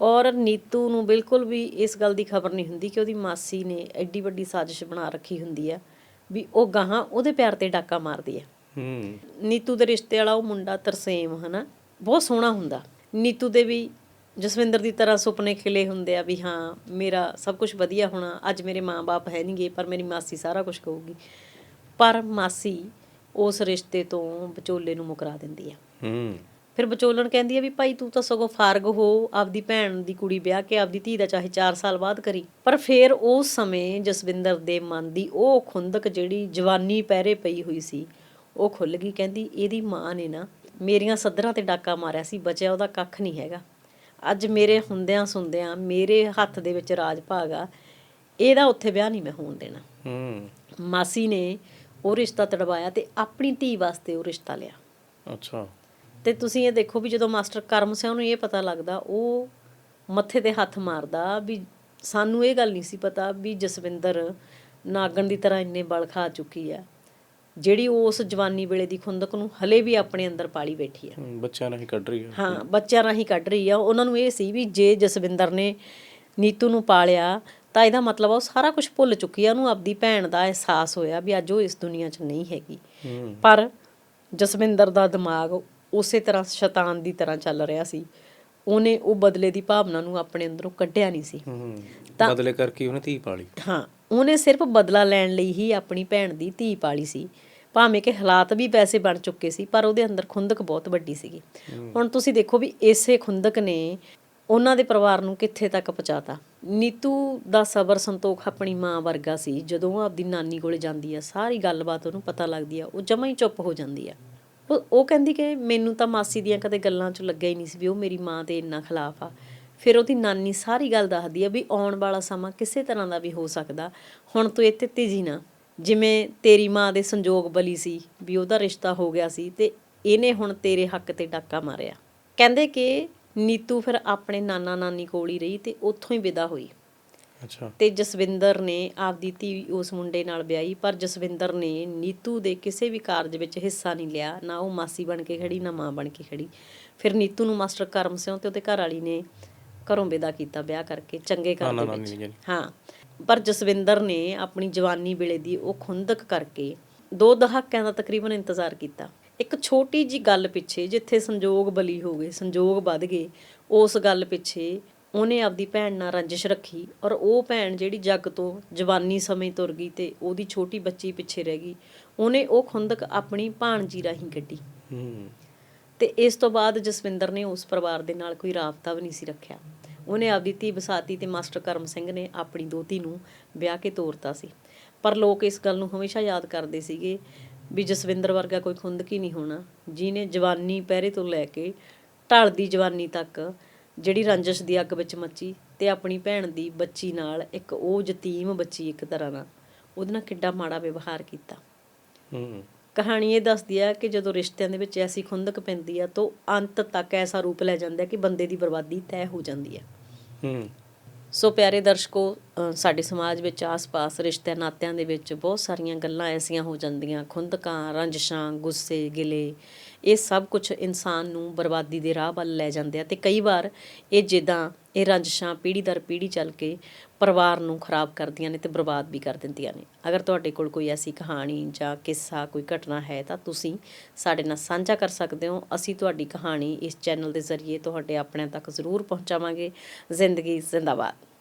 Speaker 1: ਔਰ ਨੀਤੂ ਨੂੰ ਬਿਲਕੁਲ ਵੀ ਇਸ ਗੱਲ ਦੀ ਖਬਰ ਨਹੀਂ ਹੁੰਦੀ ਕਿ ਉਹਦੀ ਮਾਸੀ ਨੇ ਐਡੀ ਵੱਡੀ ਸਾਜ਼ਿਸ਼ ਬਣਾ ਰੱਖੀ ਹੁੰਦੀ ਆ ਵੀ ਉਹ ਗਾਹਾਂ ਉਹਦੇ ਪੈਰ ਤੇ ਡਾਕਾ ਮਾਰਦੀ ਆ।
Speaker 2: ਹੂੰ।
Speaker 1: ਨੀਤੂ ਦੇ ਰਿਸ਼ਤੇ ਵਾਲਾ ਉਹ ਮੁੰਡਾ ਤਰਸੇਮ ਹਨਾ? ਬਹੁਤ ਸੋਹਣਾ ਹੁੰਦਾ। ਨੀਤੂ ਦੇ ਵੀ ਜਸਵਿੰਦਰ ਦੀ ਤਰ੍ਹਾਂ ਸੁਪਨੇ ਖਿਲੇ ਹੁੰਦੇ ਆ ਵੀ ਹਾਂ ਮੇਰਾ ਸਭ ਕੁਝ ਵਧੀਆ ਹੋਣਾ ਅੱਜ ਮੇਰੇ ਮਾਪੇ ਹੈ ਨਹੀਂਗੇ ਪਰ ਮੇਰੀ ਮਾਸੀ ਸਾਰਾ ਕੁਝ ਕਹੂਗੀ। ਪਰ ਮਾਸੀ ਉਸ ਰਿਸ਼ਤੇ ਤੋਂ ਵਿਚੋਲੇ ਨੂੰ ਮੁਕਰਾ ਦਿੰਦੀ ਆ।
Speaker 2: ਹੂੰ।
Speaker 1: ਫਿਰ ਵਿਚੋਲਣ ਕਹਿੰਦੀ ਹੈ ਵੀ ਭਾਈ ਤੂੰ ਤਾਂ ਸਗੋਂ ਫਾਰਗ ਹੋ ਆਪਦੀ ਭੈਣ ਦੀ ਕੁੜੀ ਵਿਆਹ ਕੇ ਆਪਦੀ ਧੀ ਦਾ ਚਾਹੇ 4 ਸਾਲ ਬਾਅਦ ਕਰੀ। ਪਰ ਫਿਰ ਉਸ ਸਮੇਂ ਜਸਵਿੰਦਰ ਦੇ ਮਨ ਦੀ ਉਹ ਖੁੰਦਕ ਜਿਹੜੀ ਜਵਾਨੀ ਪਹਿਰੇ ਪਈ ਹੋਈ ਸੀ ਉਹ ਖੁੱਲ ਗਈ। ਕਹਿੰਦੀ ਇਹਦੀ ਮਾਂ ਨੇ ਨਾ ਮੇਰੀਆਂ ਸੱਧਰਾਂ ਤੇ ਡਾਕਾ ਮਾਰਿਆ ਸੀ ਬਚਿਆ ਉਹਦਾ ਕੱਖ ਨਹੀਂ ਹੈਗਾ। ਅੱਜ ਮੇਰੇ ਹੁੰਦਿਆਂ ਸੁੰਦਿਆਂ ਮੇਰੇ ਹੱਥ ਦੇ ਵਿੱਚ ਰਾਜ ਭਾਗਾ ਇਹਦਾ ਉੱਥੇ ਵਿਆਹ ਨਹੀਂ ਮੈਂ ਹੋਣ ਦੇਣਾ।
Speaker 2: ਹੂੰ।
Speaker 1: ਮਾਸੀ ਨੇ ਉਹ ਰਿਸ਼ਤਾ ਤੜਵਾਇਆ ਤੇ ਆਪਣੀ ਧੀ ਵਾਸਤੇ ਉਹ ਰਿਸ਼ਤਾ ਲਿਆ।
Speaker 2: ਅੱਛਾ।
Speaker 1: ਤੇ ਤੁਸੀਂ ਇਹ ਦੇਖੋ ਵੀ ਜਦੋਂ ਮਾਸਟਰ ਕਰਮ ਸਿੰਘ ਨੂੰ ਇਹ ਪਤਾ ਲੱਗਦਾ ਉਹ ਮੱਥੇ ਤੇ ਹੱਥ ਮਾਰਦਾ ਵੀ ਸਾਨੂੰ ਇਹ ਗੱਲ ਨਹੀਂ ਸੀ ਪਤਾ ਵੀ ਜਸਵਿੰਦਰ ਨਾਗਣ ਦੀ ਤਰ੍ਹਾਂ ਇੰਨੇ ਬਲ ਖਾ ਚੁੱਕੀ ਆ। ਜਿਹੜੀ ਉਸ ਜਵਾਨੀ ਵੇਲੇ ਦੀ ਖੁੰਦਕ ਨੂੰ ਹਲੇ ਵੀ ਆਪਣੇ ਅੰਦਰ ਪਾਲੀ ਬੈਠੀ ਆ।
Speaker 2: ਬੱਚਿਆਂ ਨਾਲ ਹੀ ਕੱਢ ਰਹੀ ਹੈ
Speaker 1: ਹਾਂ ਬੱਚਿਆਂ ਰਾਹੀਂ ਕੱਢ ਰਹੀ ਆ। ਉਹਨਾਂ ਨੂੰ ਇਹ ਸੀ ਵੀ ਜੇ ਜਸਵਿੰਦਰ ਨੇ ਨੀਤੂ ਨੂੰ ਪਾਲਿਆ ਤਾਂ ਇਹਦਾ ਮਤਲਬ ਆ ਉਹ ਸਾਰਾ ਕੁਝ ਭੁੱਲ ਚੁੱਕੀ ਆ। ਉਹਨੂੰ ਆਪਦੀ ਭੈਣ ਦਾ ਅਹਿਸਾਸ ਹੋਇਆ ਵੀ ਅੱਜ ਉਹ ਇਸ ਦੁਨੀਆ 'ਚ ਨਹੀਂ ਹੈਗੀ। ਪਰ ਜਸਵਿੰਦਰ ਦਾ ਦਿਮਾਗ ਉਸੇ ਤਰ੍ਹਾਂ ਸ਼ੈਤਾਨ ਦੀ ਤਰ੍ਹਾਂ ਚੱਲ ਰਿਹਾ ਸੀ। ਉਹਨੇ ਉਹ ਬਦਲੇ ਦੀ ਭਾਵਨਾ ਨੂੰ ਆਪਣੇ ਅੰਦਰੋਂ ਕੱਢਿਆ ਨਹੀਂ ਸੀ। ਤਾਂ-
Speaker 2: ਬਦਲੇ ਕਰਕੇ ਉਹਨੇ ਧੀ ਪਾਲੀ।
Speaker 1: ਹਾਂ ਉਹਨੇ ਸਿਰਫ ਬਦਲਾ ਲੈਣ ਲਈ ਹੀ ਆਪਣੀ ਭੈਣ ਦੀ ਧੀ ਪਾਲੀ ਸੀ। ਭਾਵੇਂ ਕਿ ਹਾਲਾਤ ਵੀ ਪੈਸੇ ਬਣ ਚੁੱਕੇ ਸੀ ਪਰ ਉਹਦੇ ਅੰਦਰ ਖੁੰਦਕ ਬਹੁਤ ਵੱਡੀ ਸੀਗੀ। ਹੁਣ ਤੁਸੀਂ ਦੇਖੋ ਵੀ ਇਸੇ ਖੁੰਦਕ ਨੇ ਉਹਨਾਂ ਦੇ ਪਰਿਵਾਰ ਨੂੰ ਕਿੱਥੇ ਤੱਕ ਪਹੁੰਚਾਤਾ। ਨੀਤੂ ਦਾ ਸਬਰ ਸੰਤੋਖ ਆਪਣੀ ਮਾਂ ਵਰਗਾ ਸੀ। ਜਦੋਂ ਉਹ ਆਪਦੀ ਨਾਨੀ ਕੋਲੇ ਜਾਂਦੀ ਆ ਸਾਰੀ ਗੱਲਬਾਤ ਉਹਨੂੰ ਪਤਾ ਲੱਗਦੀ ਆ ਉਹ ਜਮਾਂ ਹੀ ਚੁੱਪ ਹੋ ਜਾਂਦੀ ਆ। ਉਹ ਉਹ ਕਹਿੰਦੀ ਕਿ ਮੈਨੂੰ ਤਾਂ ਮਾਸੀ ਦੀਆਂ ਕਦੇ ਗੱਲਾਂ 'ਚ ਲੱਗਿਆ ਹੀ ਨਹੀਂ ਸੀ ਵੀ ਉਹ ਮੇਰੀ ਮਾਂ ਦੇ ਇੰਨਾ ਖਿਲਾਫ ਆ। ਫਿਰ ਉਹਦੀ ਨਾਨੀ ਸਾਰੀ ਗੱਲ ਦੱਸਦੀ ਆ ਵੀ ਆਉਣ ਵਾਲਾ ਸਮਾਂ ਕਿਸੇ ਤਰ੍ਹਾਂ ਦਾ ਵੀ ਹੋ ਸਕਦਾ। ਹੁਣ ਤੂੰ ਇੱਥੇ ਤੀਜੀ ਨਾ। ਜਿਵੇਂ ਤੇਰੀ ਮਾਂ ਦੇ ਸੰਜੋਗ ਬਲੀ ਸੀ ਵੀ ਉਹਦਾ ਰਿਸ਼ਤਾ ਹੋ ਗਿਆ ਸੀ ਤੇ ਇਹਨੇ ਹੁਣ ਤੇਰੇ ਹੱਕ ਤੇ ਡਾਕਾ ਮਾਰਿਆ। ਕਹਿੰਦੇ ਕਿ ਨੀਤੂ ਫਿਰ ਆਪਣੇ ਨਾਨਾ ਨਾਨੀ ਕੋਲ ਹੀ ਰਹੀ ਤੇ ਉੱਥੋਂ ਹੀ ਵਿਦਾ ਹੋਈ।
Speaker 2: ਅੱਛਾ।
Speaker 1: ਤੇ ਜਸਵਿੰਦਰ ਨੇ ਆਪਦੀ ਧੀ ਉਸ ਮੁੰਡੇ ਨਾਲ ਵਿਆਹੀ ਪਰ ਜਸਵਿੰਦਰ ਨੇ ਨੀਤੂ ਦੇ ਕਿਸੇ ਵੀ ਕਾਰਜ ਵਿੱਚ ਹਿੱਸਾ ਨਹੀਂ ਲਿਆ ਨਾ ਉਹ ਮਾਸੀ ਬਣ ਕੇ ਖੜੀ ਨਾ ਮਾਂ ਬਣ ਕੇ ਖੜੀ। ਫਿਰ ਨੀਤੂ ਨੂੰ ਮਾਸਟਰ ਕਰਮ ਸਿੰਘ ਤੇ ਉਹਦੇ ਘਰ ਵਾਲੀ ਨੇ ਘਰੋਂ ਵਿਦਾ ਕੀਤਾ ਵਿਆਹ ਕਰਕੇ ਚੰਗੇ ਘਰ ਦੇ ਵਿੱਚ। ਹਾਂ। ਪਰ ਜਸਵਿੰਦਰ ਨੇ ਆਪਣੀ ਜਵਾਨੀ ਵੇਲੇ ਦੀ ਉਹ ਖੁੰਦਕ ਕਰਕੇ ਦੋ ਦਹਾਕਿਆਂ ਦਾ ਤਕਰੀਬਨ ਇੰਤਜ਼ਾਰ ਕੀਤਾ। ਇੱਕ ਛੋਟੀ ਜੀ ਗੱਲ ਪਿੱਛੇ ਜਿੱਥੇ ਸੰਜੋਗ ਬਲੀ ਹੋ ਗਏ ਸੰਜੋਗ ਵੱਧ ਗਏ ਉਸ ਗੱਲ ਪਿੱਛੇ ਉਹਨੇ ਆਪਦੀ ਭੈਣ ਨਾਲ ਰੰਜਿਸ਼ ਰੱਖੀ ਔਰ ਉਹ ਭੈਣ ਜਿਹੜੀ ਜੱਗ ਤੋਂ ਜਵਾਨੀ ਸਮੇਂ ਤੁਰ ਗਈ ਤੇ ਉਹਦੀ ਛੋਟੀ ਬੱਚੀ ਪਿੱਛੇ ਰਹਿ ਗਈ ਉਹਨੇ ਉਹ ਖੁੰਦਕ ਆਪਣੀ ਭਾਣਜੀ ਰਾਹੀਂ ਕੱਢੀ। ਤੇ ਇਸ ਤੋਂ ਬਾਅਦ ਜਸਵਿੰਦਰ ਨੇ ਉਸ ਪਰਿਵਾਰ ਦੇ ਨਾਲ ਕੋਈ ਰਾਬਤਾ ਵੀ ਨਹੀਂ ਸੀ ਰੱਖਿਆ। ਉਹਨੇ ਆਪਦੀ ਧੀ ਬਸਾਤੀ ਤੇ ਮਾਸਟਰ ਕਰਮ ਸਿੰਘ ਨੇ ਆਪਣੀ ਦੋਤੀ ਨੂੰ ਵਿਆਹ ਕੇ ਤੋਰਤਾ ਸੀ। ਪਰ ਲੋਕ ਇਸ ਗੱਲ ਨੂੰ ਹਮੇਸ਼ਾ ਯਾਦ ਕਰਦੇ ਸੀਗੇ ਵੀ ਜਸਵਿੰਦਰ ਵਰਗਾ ਕੋਈ ਖੁੰਦਕ ਹੀ ਨਹੀਂ ਹੋਣਾ, ਜਿਹਨੇ ਜਵਾਨੀ ਪਹਿਰੇ ਤੋਂ ਲੈ ਕੇ ਢਲਦੀ ਜਵਾਨੀ ਤੱਕ ਜਿਹੜੀ ਰੰਜਸ਼ ਦੀ ਅੱਗ ਵਿੱਚ ਮੱਚੀ ਤੇ ਆਪਣੀ ਭੈਣ ਦੀ ਬੱਚੀ ਨਾਲ ਇੱਕ ਉਹ ਯਤੀਮ ਬੱਚੀ ਇੱਕ ਤਰ੍ਹਾਂ ਨਾਲ, ਉਹਦੇ ਨਾਲ ਕਿੱਡਾ ਮਾੜਾ ਵਿਵਹਾਰ ਕੀਤਾ।
Speaker 2: ਹੂੰ।
Speaker 1: ਕਹਾਣੀ ਇਹ ਦੱਸਦੀ ਹੈ ਕਿ ਜਦੋਂ ਰਿਸ਼ਤਿਆਂ ਦੇ ਵਿੱਚ ਐਸੀ ਖੁੰਦਕ ਪੈਂਦੀ ਆ ਤਾਂ ਅੰਤ ਤੱਕ ਐਸਾ ਰੂਪ ਲੈ ਜਾਂਦਾ ਕਿ ਬੰਦੇ ਦੀ ਬਰਬਾਦੀ ਤੈਅ ਹੋ ਜਾਂਦੀ ਹੈ
Speaker 2: ਹੂੰ।
Speaker 1: ਸੋ ਪਿਆਰੇ ਦਰਸ਼ਕੋ ਸਾਡੇ ਸਮਾਜ ਵਿੱਚ ਆਸ-ਪਾਸ ਰਿਸ਼ਤਿਆਂ ਨਾਤਿਆਂ ਦੇ ਵਿੱਚ ਬਹੁਤ ਸਾਰੀਆਂ ਗੱਲਾਂ ਐਸੀਆਂ ਹੋ ਜਾਂਦੀਆਂ ਖੁੰਦਕਾਂ ਰੰਜਿਸ਼ਾਂ ਗੁੱਸੇ ਗਿਲੇ ਇਹ ਸਭ ਕੁਝ ਇਨਸਾਨ ਨੂੰ ਬਰਬਾਦੀ ਦੇ ਰਾਹ ਵੱਲ ਲੈ ਜਾਂਦੇ ਆ ਤੇ ਕਈ ਵਾਰ ਇਹ ਜਿੱਦਾਂ ਇਹ ਰੰਜਿਸ਼ਾਂ ਪੀੜ੍ਹੀ ਦਰ ਪੀੜ੍ਹੀ ਚੱਲ ਕੇ ਪਰਿਵਾਰ ਨੂੰ ਖਰਾਬ ਕਰਦੀਆਂ ਨੇ ਤੇ ਬਰਬਾਦ ਵੀ ਕਰ ਦਿੰਦੀਆਂ ਨੇ। ਅਗਰ ਤੁਹਾਡੇ ਕੋਲ ਕੋਈ ਐਸੀ ਕਹਾਣੀ ਜਾਂ ਕਿੱਸਾ, ਕੋਈ ਘਟਨਾ ਹੈ ਤਾਂ ਤੁਸੀਂ ਸਾਡੇ ਨਾਲ ਸਾਂਝਾ ਕਰ ਸਕਦੇ ਹੋ। ਅਸੀਂ ਤੁਹਾਡੀ ਕਹਾਣੀ ਇਸ ਚੈਨਲ ਦੇ ਜ਼ਰੀਏ ਤੁਹਾਡੇ ਆਪਣਿਆਂ ਤੱਕ ਜ਼ਰੂਰ ਪਹੁੰਚਾਵਾਂਗੇ। ਜ਼ਿੰਦਗੀ ਜ਼ਿੰਦਾਬਾਦ।